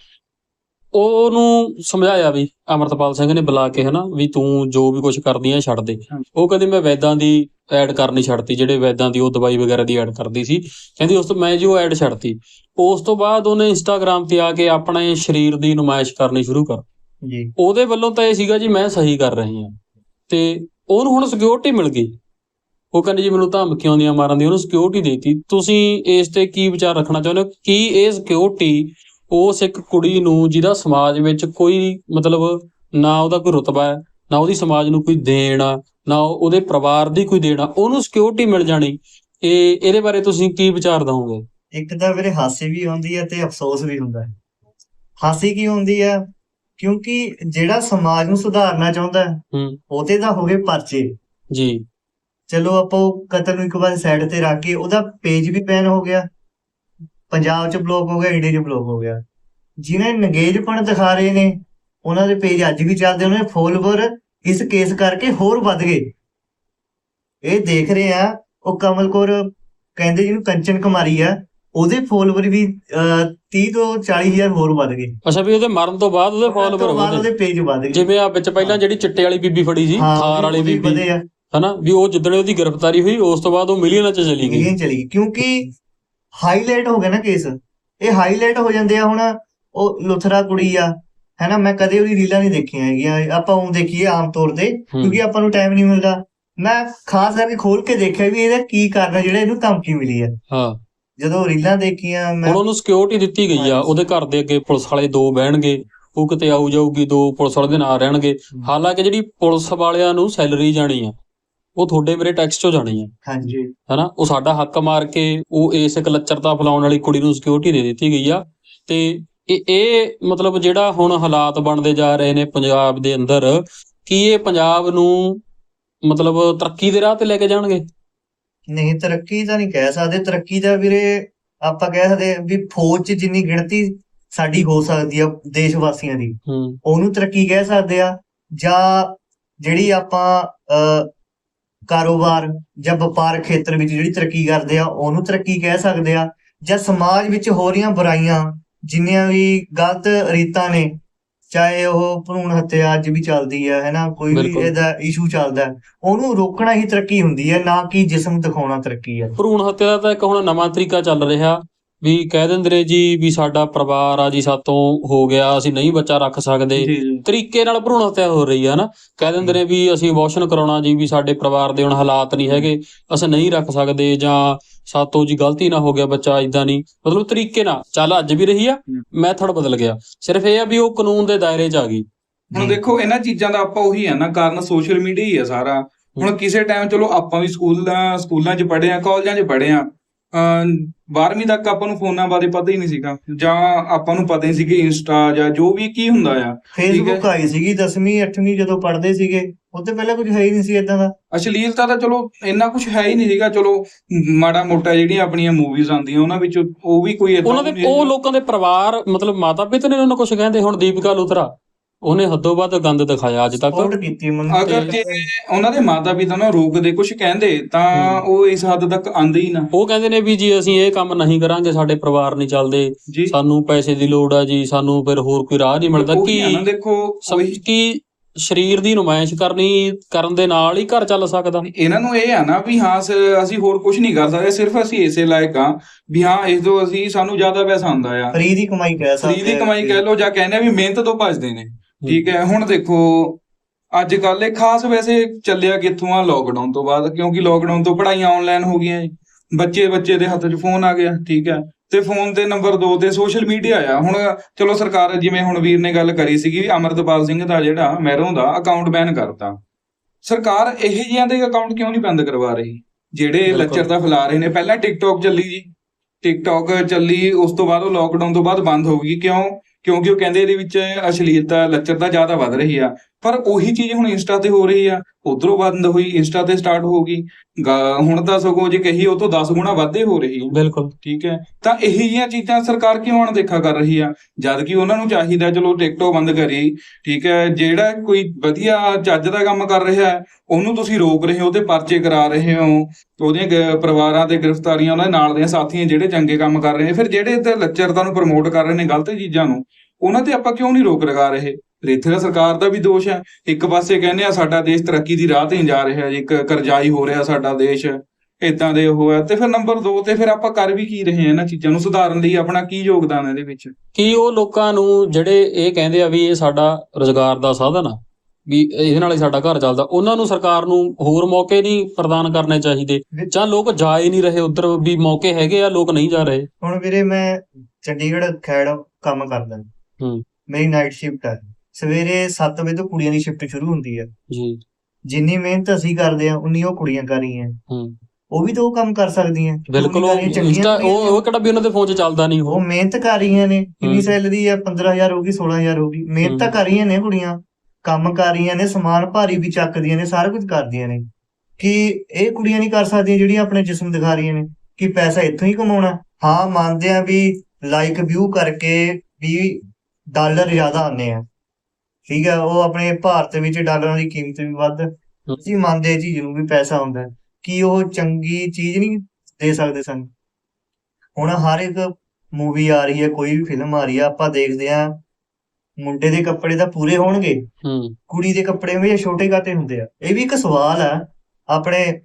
ਉਹਨੂੰ ਸਮਝਾਇਆ ਵੀ ਅਮਰਤਪਾਲ ਸਿੰਘ ਨੇ ਬੁਲਾ ਕੇ ਹਨਾ ਵੀ ਤੂੰ ਜੋ ਵੀ ਕੁਝ ਕਰਦੀ ਆ ਛੱਡ ਦੇ। ਉਹ ਕਹਿੰਦੀ ਮੈਂ ਵੈਦਾਂ ਦੀ ਐਡ ਕਰਨੀ ਛੱਡਤੀ ਜਿਹੜੇ ਵੈਦਾਂ ਦੀ ਉਹ ਦਵਾਈ ਵਗੈਰਾ ਦੀ ਐਡ ਕਰਦੀ ਸੀ। ਕਹਿੰਦੀ ਉਸ ਤੋਂ ਮੈਂ ਜੀ ਉਹ ਐਡ ਛੱਡਤੀ। ਉਸ ਤੋਂ ਬਾਅਦ ਉਹਨੇ ਇੰਸਟਾਗ੍ਰam ਤੇ ਆ ਕੇ ਆਪਣੇ ਸਰੀਰ ਦੀ ਨੁਮਾਇਸ਼ ਕਰਨੀ ਸ਼ੁਰੂ ਕਰ ਜੀ। ਉਹਦੇ ਵੱਲੋਂ ਤਾਂ ਇਹ ਸੀਗਾ ਜੀ ਮੈਂ ਸਹੀ ਕਰ ਰਹੀ ਹਾਂ। ਤੇ ਉਹਨੂੰ ਹੁਣ ਸਿਕਿਉਰਿਟੀ ਮਿਲ ਗਈ। ਉਹ ਕਹਿੰਦੇ ਜੀ ਮੈਨੂੰ ਧਮਕੀਆਂ ਆਉਂਦੀਆਂ ਮਾਰਨ ਦੀ ਉਹਨੂੰ ਸਿਕਿਉਰਿਟੀ ਦੇਤੀ। ਤੁਸੀਂ ਇਸ ਤੇ ਕੀ ਵਿਚਾਰ ਰੱਖਣਾ ਚਾਹੁੰਦੇ ਹੋ? ਕੀ ਇਹ ਸਿਕਿਉਰਿਟੀ ਉਸ ਇੱਕ ਕੁੜੀ ਨੂੰ ਜਿਹਦਾ ਸਮਾਜ ਵਿੱਚ ਕੋਈ ਮਤਲਬ ਨਾ ਉਹਦਾ ਕੋਈ ਰੁਤਬਾ ਹੈ ਨਾ ਉਹਦੀ ਸਮਾਜ ਨੂੰ ਕੋਈ ਦੇਣ ਨਾ ਉਹਦੇ ਪਰਿਵਾਰ ਦੀ ਕੋਈ ਦੇਣ ਉਹਨੂੰ ਸਿਕਿਉਰਿਟੀ ਮਿਲ ਜਾਣੀ। ਇਹ ਇਹਦੇ ਬਾਰੇ ਤੁਸੀਂ ਕੀ ਵਿਚਾਰ ਦਵੋਗੇ ਇੱਕ ਤਾਂ ਵੀਰੇ ਹਾਸੀ ਵੀ ਹੁੰਦੀ ਹੈ ਤੇ ਅਫਸੋਸ ਵੀ ਹੁੰਦਾ ਹੈ। ਹਾਸੀ ਕੀ ਹੁੰਦੀ ਹੈ? ਕਿਉਂਕਿ ਜਿਹੜਾ ਸਮਾਜ ਨੂੰ ਸੁਧਾਰਨਾ ਚਾਹੁੰਦਾ ਹੈ, ਹੂੰ। ਉਹਦੇ ਤਾਂ ਹੋ ਗਏ ਪਰਚੇ। ਜੀ। ਚਲੋ ਆਪਾਂ ਉਹ ਕਤਲ ਨੂੰ ਇੱਕ ਵਾਰ ਸਾਈਡ ਤੇ ਰੱਖ ਕੇ ਉਹਦਾ ਪੇਜ ਵੀ ਬੈਨ ਹੋ ਗਿਆ। ਪੰਜਾਬ 'ਚ ਬਲੌਕ ਹੋ ਗਿਆ ਇੰਡੀਆ 'ਚ ਬਲੌਕ ਹੋ ਗਿਆ। ਜਿਨ੍ਹਾਂ ਨੇ ਨਗੇਜਪਣ ਦਿਖਾ ਰਹੇ ਨੇ ਉਹਨਾਂ ਦੇ ਪੇਜ ਅੱਜ ਵੀ ਚੱਲਦੇ ਉਹਨਾਂ ਦੇ ਫੋਲੋਵਰ ਇਸ ਕੇਸ ਕਰਕੇ ਹੋਰ ਵੱਧ ਗਏ। ਇਹ ਦੇਖ ਰਹੇ ਆ ਉਹ ਕਮਲ ਕੌਰ ਕਹਿੰਦੇ ਜਿਹਨੂੰ ਕੰਚਨ ਕੁਮਾਰੀ ਆ ਉਹਦੇ ਫੋਲੋਵਰ ਵੀ ਅਹ, 30 ਤੋਂ 40 ਹਜ਼ਾਰ ਹੋਰ ਵੱਧ ਗਏ। ਅੱਛਾ ਵੀ ਉਹਦੇ ਮਰਨ ਤੋਂ ਬਾਅਦ ਉਹਦੇ ਫਾਲੋਵਰ ਬਾਅਦ ਉਹਦੇ ਪੇਜ ਵੱਧ ਗਏ। ਜਿਵੇਂ ਆ ਵਿੱਚ ਪਹਿਲਾਂ ਜਿਹੜੀ ਚਿੱਟੇ ਵਾਲੀ ਬੀਬੀ ਫੜੀ ਸੀ ਥਾਰ ਵਾਲੀ ਬੀਬੀ ਆ ਹਨਾ? ਵੀ ਉਹ ਜਿੱਦਣ ਉਹਦੀ ਗ੍ਰਿਫਤਾਰੀ ਹੋਈ ਉਸ ਤੋਂ ਬਾਅਦ ਉਹ ਮਿਲੀਅਨਾਂ ਚ ਚਲੀ ਗਈ। ਮਿਲੀਅਨ ਚਲੀ ਗਈ। ਕਿਉਂਕਿ ਹਾਈਲਾਈਟ ਹੋ ਗਿਆ ਨਾ ਕੇਸ ਇਹ ਹਾਈਲਾਈਟ ਹੋ ਜਾਂਦੇ ਆ ਹੁਣ ਉਹ ਲੁਥਰਾ ਕੁੜੀ ਆ ਹੈਨਾ? ਮੈਂ ਕਦੇ ਉਹਦੀ ਰੀਲਾਂ ਨਹੀਂ ਦੇਖੀਆਂ ਹੈਗੀਆਂ। ਆਪਾਂ ਉਹ ਦੇਖੀਏ ਆਮ ਤੌਰ ਤੇ। ਕਿਉਂਕਿ ਆਪਾਂ ਨੂੰ ਟਾਈਮ ਨਹੀਂ ਮਿਲਦਾ। ਮੈਂ ਖਾਸ ਕਰਕੇ ਖੋਲ ਕੇ ਦੇਖਿਆ ਵੀ ਇਹਦਾ ਕੀ ਕਾਰਨ ਜਿਹੜਾ ਇਹਨੂੰ ਧਮਕੀ ਮਿਲੀ ਹੈ ਹਾਂ। ਜਦੋਂ ਰੀਲਾਂ ਦੇਖੀਆਂ ਮੈਂ ਹੁਣ ਉਹਨੂੰ ਸਿਕਿਉਰਿਟੀ ਦਿੱਤੀ ਗਈ ਆ। ਉਹਦੇ ਘਰ ਦੇ ਅੱਗੇ ਪੁਲਿਸ ਵਾਲੇ ਦੋ ਬਹਿਣਗੇ ਉਹ ਕਿਤੇ ਆਊ ਜਾਊਗੀ ਦੋ ਪੁਲਿਸ ਵਾਲੇ ਦੇ ਨਾਲ ਰਹਿਣਗੇ। ਹਾਲਾਂਕਿ ਜਿਹੜੀ ਪੁਲਿਸ ਵਾਲਿਆਂ ਨੂੰ ਸੈਲਰੀ ਜਾਣੀ ਆ ਉਹ ਤੁਹਾਡੇ ਮੇਰੇ ਟੈਕਸ ਚੋਂ ਜਾਣੀ ਆ। ਹਾਂਜੀ। ਹਨਾ? ਉਹ ਸਾਡਾ ਹੱਕ ਮਾਰ ਕੇ ਉਹ ਇਸ ਇੱਕ ਲੱਚਰਤਾ ਫਲਾਉਣ ਵਾਲੀ ਕੁੜੀ ਨੂੰ ਸਿਕਿਉਰਿਟੀ ਦੇ ਦਿੱਤੀ ਗਈ ਆ। ਤੇ ਇਹ ਇਹ ਮਤਲਬ ਜਿਹੜਾ ਹੁਣ ਹਾਲਾਤ ਬਣਦੇ ਜਾ ਰਹੇ ਨੇ ਪੰਜਾਬ ਦੇ ਅੰਦਰ ਕੀ ਇਹ ਪੰਜਾਬ ਨੂੰ ਮਤਲਬ ਤਰੱਕੀ ਦੇ ਰਾਹ ਤੇ ਲੈ ਕੇ ਜਾਣਗੇ? ਨਹੀਂ ਤਰੱਕੀ ਤਾਂ ਨਹੀਂ ਕਹਿ ਸਕਦੇ। ਤਰੱਕੀ ਦਾ ਵੀਰੇ ਆਪਾਂ ਕਹਿ ਸਕਦੇ ਵੀ ਫੌਜ 'ਚ ਜਿੰਨੀ ਗਿਣਤੀ ਸਾਡੀ ਹੋ ਸਕਦੀ ਆ ਦੇਸ਼ ਵਾਸੀਆਂ ਦੀ ਉਹਨੂੰ ਤਰੱਕੀ ਕਹਿ ਸਕਦੇ ਆ। ਜਾਂ ਜਿਹੜੀ ਆਪਾਂ ਕਾਰੋਬਾਰ ਜਾਂ ਵਪਾਰ ਖੇਤਰ ਵਿੱਚ ਜਿਹੜੀ ਤਰੱਕੀ ਕਰਦੇ ਆ ਉਹਨੂੰ ਤਰੱਕੀ ਕਹਿ ਸਕਦੇ ਆ। ਜਾਂ ਸਮਾਜ ਵਿੱਚ ਹੋ ਰਹੀਆਂ ਬੁਰਾਈਆਂ ਜਿੰਨੀਆਂ ਵੀ ਗਲਤ ਰੀਤਾਂ ਨੇ ਚਾਹੇ ਉਹ ਭਰੂਣ ਹੱਤਿਆ ਅੱਜ ਵੀ ਚੱਲਦੀ ਹੈ ਹੈਨਾ ਕੋਈ ਵੀ ਬਿਲਕੁਲ। ਇਹਦਾ ਇਸ਼ੂ ਚੱਲਦਾ। ਹੈ, ਉਹਨੂੰ ਰੋਕਣਾ ਹੀ ਤਰੱਕੀ ਹੁੰਦੀ ਹੈ ਨਾ ਕਿ ਜਿਸਮ ਦਿਖਾਉਣਾ ਤਰੱਕੀ ਹੈ ਭਰੂਣ ਹੱਤਿਆ ਦਾ ਤਾਂ ਇੱਕ ਹੁਣ ਨਵਾਂ ਤਰੀਕਾ ਚੱਲ ਰਿਹਾ। ਵੀ ਕਹਿ ਦਿੰਦੇ ਨੇ ਜੀ ਵੀ ਸਾਡਾ ਪਰਿਵਾਰ ਆ ਜੀ ਸਾਤੋਂ ਹੋ ਗਿਆ ਅਸੀਂ ਨਹੀਂ ਬੱਚਾ ਰੱਖ ਸਕਦੇ। ਤਰੀਕੇ ਨਾਲ ਭਰੂਣ ਹੱਤਿਆ ਹੋ ਰਹੀ ਹੈ ਨਾ। ਕਹਿ ਦਿੰਦੇ ਨੇ ਵੀ ਅਸੀਂ ਅਬੋਰਸ਼ਨ ਕਰਾਉਣਾ ਜੀ ਵੀ ਸਾਡੇ ਪਰਿਵਾਰ ਦੇ ਹੁਣ ਹਾਲਾਤ ਨਹੀਂ ਹੈਗੇ ਅਸੀਂ ਨਹੀਂ ਰੱਖ ਸਕਦੇ ਜਾਂ ਸਾਤੋਂ ਜੀ ਗਲਤੀ ਨਾ ਹੋ ਗਿਆ ਬੱਚਾ ਇਦਾਂ ਨਹੀਂ ਮਤਲਬ ਤਰੀਕੇ ਨਾਲ ਚੱਲ ਅੱਜ ਵੀ ਰਹੀ ਆ। ਮੈਥਡ ਬਦਲ ਗਿਆ। ਸਿਰਫ ਇਹ ਆ ਵੀ ਉਹ ਕਾਨੂੰਨ ਦੇ ਦਾਇਰੇ 'ਚ ਆ ਗਈ। ਹੁਣ ਦੇਖੋ ਇਹਨਾਂ ਚੀਜ਼ਾਂ ਦਾ ਆਪਾਂ ਉਹੀ ਹੈ ਨਾ ਕਾਰਨ ਸੋਸ਼ਲ ਮੀਡੀਆ ਹੀ ਹੈ ਸਾਰਾ। ਹੁਣ ਕਿਸੇ ਟਾਈਮ ਚਲੋ ਆਪਾਂ ਵੀ ਸਕੂਲਾਂ ਸਕੂਲਾਂ 'ਚ ਪੜ੍ਹੇ ਆ ਕਾਲਜਾਂ 'ਚ ਪੜ੍ਹੇ ਆ 12ਵੀਂ ਤੱਕ ਆਪਾਂ ਨੂੰ ਫੋਨਾਂ ਬਾਰੇ ਪਤਾ ਹੀ ਨਹੀਂ ਸੀਗਾ। ਜਾਂ ਆਪਾਂ ਨੂੰ ਪਤਾ ਹੀ ਸੀ ਕਿ ਇੰਸਟਾ ਜਾਂ ਜੋ ਵੀ ਕੀ ਹੁੰਦਾ ਆ ਫੇਸਬੁੱਕ ਆਈ ਸੀਗੀ 10ਵੀਂ 8ਵੀਂ ਜਦੋਂ ਪੜ੍ਹਦੇ ਸੀਗੇ। ਉਹ ਤੋਂ ਪਹਿਲਾਂ ਕੁਝ ਹੈ ਹੀ ਨਹੀਂ ਸੀ ਇਦਾਂ ਦਾ। ਅਸ਼ਲੀਲਤਾ ਤਾਂ ਚਲੋ ਇੰਨਾ ਕੁਝ ਹੈ ਹੀ ਨਹੀਂ ਸੀਗਾ। ਚਲੋ ਮਾੜਾ ਮੋਟਾ ਜਿਹੜੀਆਂ ਆਪਣੀਆਂ ਮੂਵੀਜ਼ ਆਉਂਦੀਆਂ ਉਹਨਾਂ ਵਿੱਚ ਉਹ ਵੀ ਕੋਈ ਉਹਨਾਂ ਦੇ ਉਹ। ਲੋਕਾਂ ਦੇ ਪਰਿਵਾਰ ਮਤਲਬ ਮਾਤਾ ਪਿਤਾ ਨੇ ਉਹਨਾਂ ਕੁਝ ਕਹਿੰਦੇ ਹੁਣ ਦੀਪਿਕਾ ਲੁਥਰਾ ਉਹਨੇ ਹੱਦੋਂ ਵੱਧ ਗੰਦ ਦਿਖਾਇਆ ਅੱਜ ਤੱਕ। ਸਪੋਰਟ ਕੀਤੀ ਮੈਨੂੰ ਅਗਰ ਜੇ ਉਹਨਾਂ ਦੇ ਮਾਤਾ ਪਿਤਾ ਨੂੰ ਰੋਕਦੇ ਕੁਝ ਕਹਿੰਦੇ ਤਾਂ। ਉਹ ਇਸ ਹੱਦ ਤੱਕ ਆਂਦੇ ਹੀ ਨਾ। ਉਹ ਕਹਿੰਦੇ ਨੇ ਵੀ ਜੀ ਅਸੀਂ ਇਹ ਕੰਮ ਨਹੀਂ ਕਰਾਂਗੇ ਸਾਡੇ ਪਰਿਵਾਰ ਨਹੀਂ ਚੱਲਦੇ। ਸਾਨੂੰ ਪੈਸੇ ਦੀ ਲੋੜ ਆ ਜੀ ਸਾਨੂੰ ਫਿਰ ਹੋਰ ਕੋਈ ਰਾਹ ਨਹੀਂ ਮਿਲਦਾ। ਕਿ ਦੇਖੋ ਕਿ ਸਰੀਰ ਦੀ ਨੁਮਾਇਸ਼ ਕਰਨੀ ਕਰਨ ਦੇ ਨਾਲ ਹੀ ਘਰ ਚੱਲ ਸਕਦਾ? ਇਹਨਾਂ ਨੂੰ ਇਹ ਆ ਨਾ ਵੀ ਹਾਂ ਅਸੀਂ ਹੋਰ ਕੁਝ ਨਹੀਂ ਕਰ ਸਕਦੇ ਸਿਰਫ ਅਸੀਂ ਇਸੇ ਲਾਇਕ ਆ ਵੀ ਹਾਂ ਇਸ ਤੋਂ ਅਸੀਂ ਸਾਨੂੰ ਜ਼ਿਆਦਾ ਪੈਸਾ ਆਉਂਦਾ ਆ। ਫਰੀ ਦੀ ਕਮਾਈ ਕਹਿ ਸਕਦੇ ਫਰੀ ਦੀ ਕਮਾਈ ਕਹਿ ਲਓ ਜਾਂ ਕਹਿੰਦੇ ਆ ਵੀ ਮਿਹਨਤ ਤੋਂ ਭੱਜਦੇ ਨੇ। ਠੀਕ ਹੈ ਹੁਣ ਦੇਖੋ ਅੱਜ ਕੱਲ ਇਹ ਖਾਸ ਵੈਸੇ ਚੱਲਿਆ ਕਿੱਥੋਂ ਆ ਲੋਕਡਾਊਨ ਤੋਂ ਬਾਅਦ ਕਿਉਂਕਿ ਲੋਕਡਾਊਨ ਤੋਂ ਪੜ੍ਹਾਈਆਂ ਆਨਲਾਈਨ ਹੋ ਗਈਆਂ ਜੀ। ਬੱਚੇ ਬੱਚੇ ਦੇ ਹੱਥ 'ਚ ਫੋਨ ਆ ਗਿਆ ਠੀਕ ਹੈ। ਤੇ ਫੋਨ ਤੇ ਨੰਬਰ 2 ਤੇ ਸੋਸ਼ਲ ਮੀਡੀਆ ਆ। ਹੁਣ ਚਲੋ ਸਰਕਾਰ ਜਿਵੇਂ ਹੁਣ ਵੀਰ ਨੇ ਗੱਲ ਕਰੀ ਸੀਗੀ ਵੀ ਅਮਰਤਪਾਲ ਸਿੰਘ ਦਾ ਜਿਹੜਾ ਮਹਿਰੋਂ ਦਾ ਅਕਾਊਂਟ ਬੈਨ ਕਰਤਾ। ਸਰਕਾਰ ਇਹ ਜਿਹੀਆਂ ਦੇ ਅਕਾਊਂਟ ਕਿਉਂ ਨਹੀਂ ਬੰਦ ਕਰਵਾ ਰਹੀ? ਜਿਹੜੇ ਬਿਲਕੁਲ। ਲੱਚਰਤਾ ਫੈਲਾ ਰਹੇ ਨੇ ਪਹਿਲਾਂ ਟਿਕਟੌਕ ਚੱਲੀ ਜੀ। ਟਿਕਟੌਕ ਚੱਲੀ ਉਸ ਤੋਂ ਬਾਅਦ ਉਹ ਲੋਕਡਾਊਨ ਤੋਂ ਬਾਅਦ ਬੰਦ ਹੋ ਗਈ। ਕਿਉਂ? ਕਿਉਂਕਿ ਉਹ ਕਹਿੰਦੇ ਇਹਦੇ ਵਿੱਚ ਅਸ਼ਲੀਲਤਾ ਲੱਚਰਤਾ ਜ਼ਿਆਦਾ ਵੱਧ ਰਹੀ ਆ। ਪਰ ਉਹੀ ਚੀਜ਼ ਹੁਣ ਇੰਸਟਾ ਤੇ ਹੋ ਰਹੀ ਆ ਉਧਰੋਂ ਬੰਦ ਹੋਈ ਇੰਸਟਾ ਤੇ ਸਟਾਰਟ ਹੋ ਗਈ। ਹੁਣ ਤਾਂ ਸਗੋਂ ਜੇ ਕਹੀ ਉਹ ਤੋਂ 10 ਗੁਣਾ ਵੱਧੇ ਹੋ ਰਹੀ ਹੈ ਬਿਲਕੁਲ। ਠੀਕ ਹੈ? ਤਾਂ ਇਹੀ ਜਿਹੀਆਂ ਚੀਜ਼ਾਂ ਸਰਕਾਰ ਕਿਉਂ ਅਣਦੇਖਾ ਕਰ ਰਹੀ ਆ? ਜਦ ਕਿ ਉਹਨਾਂ ਨੂੰ ਚਾਹੀਦਾ ਚਲੋ ਟਿਕਟੋਕ ਬੰਦ ਕਰੀ ਠੀਕ ਹੈ? ਜਿਹੜਾ ਕੋਈ ਵਧੀਆ ਚੱਜ ਦਾ ਕੰਮ ਕਰ ਰਿਹਾ ਹੈ ਉਹਨੂੰ ਤੁਸੀਂ ਰੋਕ ਰਹੇ ਹੋ ਤੇ ਪਰਚੇ ਕਰਾ ਰਹੇ ਹੋ। ਉਹਦੀਆਂ ਪਰਿਵਾਰਾਂ ਤੇ ਗ੍ਰਿਫਤਾਰੀਆਂ ਉਹਨਾਂ ਦੇ ਨਾਲ ਦੇ ਸਾਥੀਆਂ ਜਿਹੜੇ ਚੰਗੇ ਕੰਮ ਕਰ ਰਹੇ ਨੇ ਫਿਰ ਜਿਹੜੇ ਤੇ ਲੱਚਰਤਾ ਨੂੰ ਪ੍ਰਮੋਟ ਕਰ ਰਹੇ ਨੇ ਗਲਤ ਚੀਜ਼ਾਂ ਨੂੰ ਉਹਨਾਂ ਤੇ ਆਪਾਂ ਕਿਉਂ ਨਹੀਂ ਰੋਕ ਲਗਾ ਰਹੇ? ਇੱਥੇ ਤਾਂ ਸਰਕਾਰ ਦਾ ਵੀ ਦੋਸ਼ ਹੈ। ਇੱਕ ਪਾਸੇ ਕਹਿੰਦੇ ਆ ਸਾਡਾ ਦੇਸ਼ ਤਰੱਕੀ ਦੀ ਰਾਹ ਤੇ ਨਹੀਂ ਜਾ ਰਿਹਾ ਜੀ ਇੱਕ ਕਰਜ਼ਾਈ ਹੋ ਰਿਹਾ ਸਾਡਾ ਦੇਸ਼। ਇਦਾਂ ਦੇ ਉਹ ਹੈ ਤੇ ਫਿਰ ਨੰਬਰ 2 ਤੇ ਫਿਰ ਆਪਾਂ ਕਰ ਵੀ ਕੀ ਰਹੇ ਹਾਂ ਇਹਨਾਂ ਚੀਜ਼ਾਂ ਨੂੰ ਸੁਧਾਰਨ ਲਈ ਆਪਣਾ ਕੀ ਯੋਗਦਾਨ ਹੈ ਇਹਦੇ ਵਿੱਚ? ਕਿ ਉਹ ਲੋਕਾਂ ਨੂੰ ਜਿਹੜੇ ਇਹ ਕਹਿੰਦੇ ਆ ਵੀ ਇਹ ਸਾਡਾ ਰੋਜ਼ਗਾਰ ਦਾ ਸਾਧਨ ਆ ਵੀ ਇਹਦੇ ਨਾਲ ਹੀ ਸਾਡਾ ਘਰ ਚੱਲਦਾ ਉਹਨਾਂ ਨੂੰ ਸਰਕਾਰ ਨੂੰ ਹੋਰ ਮੌਕੇ ਨਹੀਂ ਪ੍ਰਦਾਨ ਕਰਨੇ ਚਾਹੀਦੇ। ਜਾਂ ਲੋਕ ਜਾ ਹੀ ਨਹੀਂ ਰਹੇ ਉਧਰ ਵੀ ਮੌਕੇ ਹੈਗੇ ਆ ਲੋਕ ਨਹੀਂ ਜਾ ਰਹੇ। ਹੁਣ ਵੀਰੇ ਮੈਂ ਚੰਡੀਗੜ੍ਹ ਖੈੜ ਕੰਮ ਕਰਦਾ। ਹੂੰ। ਮੇਰੀ ਨਾਈਟ ਸ਼ਿਫਟ ਹੈ ਸਵੇਰੇ 7 ਵਜੇ ਤੋਂ ਕੁੜੀਆਂ ਦੀ ਸ਼ਿਫਟ ਸ਼ੁਰੂ ਹੁੰਦੀ ਹੈ ਜੀ। ਜਿੰਨੀ ਮਿਹਨਤ ਅਸੀਂ ਕਰਦੇ ਆ ਉਨੀ ਉਹ ਕੁੜੀਆਂ ਕਰ ਰਹੀਆਂ। ਹੂੰ। ਉਹ ਵੀ ਤਾਂ ਉਹ ਕੰਮ ਕਰ ਸਕਦੀਆਂ। ਬਿਲਕੁਲ ਉਹ ਉਹ ਕਿਹੜਾ ਵੀ ਉਹਨਾਂ ਦੇ ਫੋਨ 'ਚ ਚੱਲਦਾ ਨਹੀਂ ਉਹ। ਮਿਹਨਤ ਕਰ ਰਹੀਆਂ ਨੇ। ਕਿੰਨੀ। ਸੈਲਰੀ ਆ? 15000 ਹੋਗੀ 16000 ਹੋਗੀ ਮਿਹਨਤ ਤਾਂ। ਕਰ ਰਹੀਆਂ ਨੇ ਕੁੜੀਆਂ। ਕੰਮ ਕਰ ਰਹੀਆਂ ਨੇ ਸਮਾਨ ਭਾਰੀ ਵੀ ਚੱਕਦੀਆਂ ਨੇ ਸਾਰਾ ਕੁਝ ਕਰਦੀਆਂ ਨੇ। ਕਿ ਇਹ ਕੁੜੀਆਂ ਨਹੀਂ ਕਰ ਸਕਦੀਆਂ ਜਿਹੜੀਆਂ ਆਪਣੇ ਜਿਸਮ ਦਿਖਾ ਰਹੀਆਂ ਨੇ। ਕਿ ਪੈਸਾ ਇੱਥੋਂ ਹੀ ਕਮਾਉਣਾ। ਹਾਂ ਮੰਨਦੇ ਆ ਵੀ ਲਾਈਕ ਵਿਊ ਕਰਕੇ ਵੀ ਡਾਲਰ ਜ਼ਿਆਦਾ ਆਉਂਦੇ ਆ। ਠੀਕ ਹੈ ਉਹ ਆਪਣੇ ਭਾਰਤ ਵਿੱਚ ਡਾਲਰਾਂ ਦੀ ਕੀਮਤ ਵੀ ਵੱਧ ਅਸੀਂ ਮੰਨਦੇ ਇਹ ਚੀਜ਼ ਨੂੰ ਵੀ ਪੈਸਾ ਆਉਂਦਾ ਹੈ। ਕੀ ਉਹ ਚੰਗੀ ਚੀਜ਼ ਨਹੀਂ ਦੇ ਸਕਦੇ ਸਾਨੂੰ? ਹੁਣ ਹਰ ਇੱਕ ਮੂਵੀ ਆ ਰਹੀ ਹੈ ਕੋਈ ਵੀ ਫਿਲਮ ਆ ਰਹੀ ਹੈ ਆਪਾਂ ਦੇਖਦੇ ਆ ਮੁੰਡੇ ਦੇ ਕੱਪੜੇ ਤਾਂ ਪੂਰੇ ਹੋਣਗੇ। ਹੂੰ। ਕੁੜੀ ਦੇ ਕੱਪੜੇ ਹਮੇਸ਼ਾ ਛੋਟੇ ਕਾਤੇ ਹੁੰਦੇ ਆ। ਇਹ ਵੀ ਇੱਕ ਸਵਾਲ ਆ ਆਪਣੇ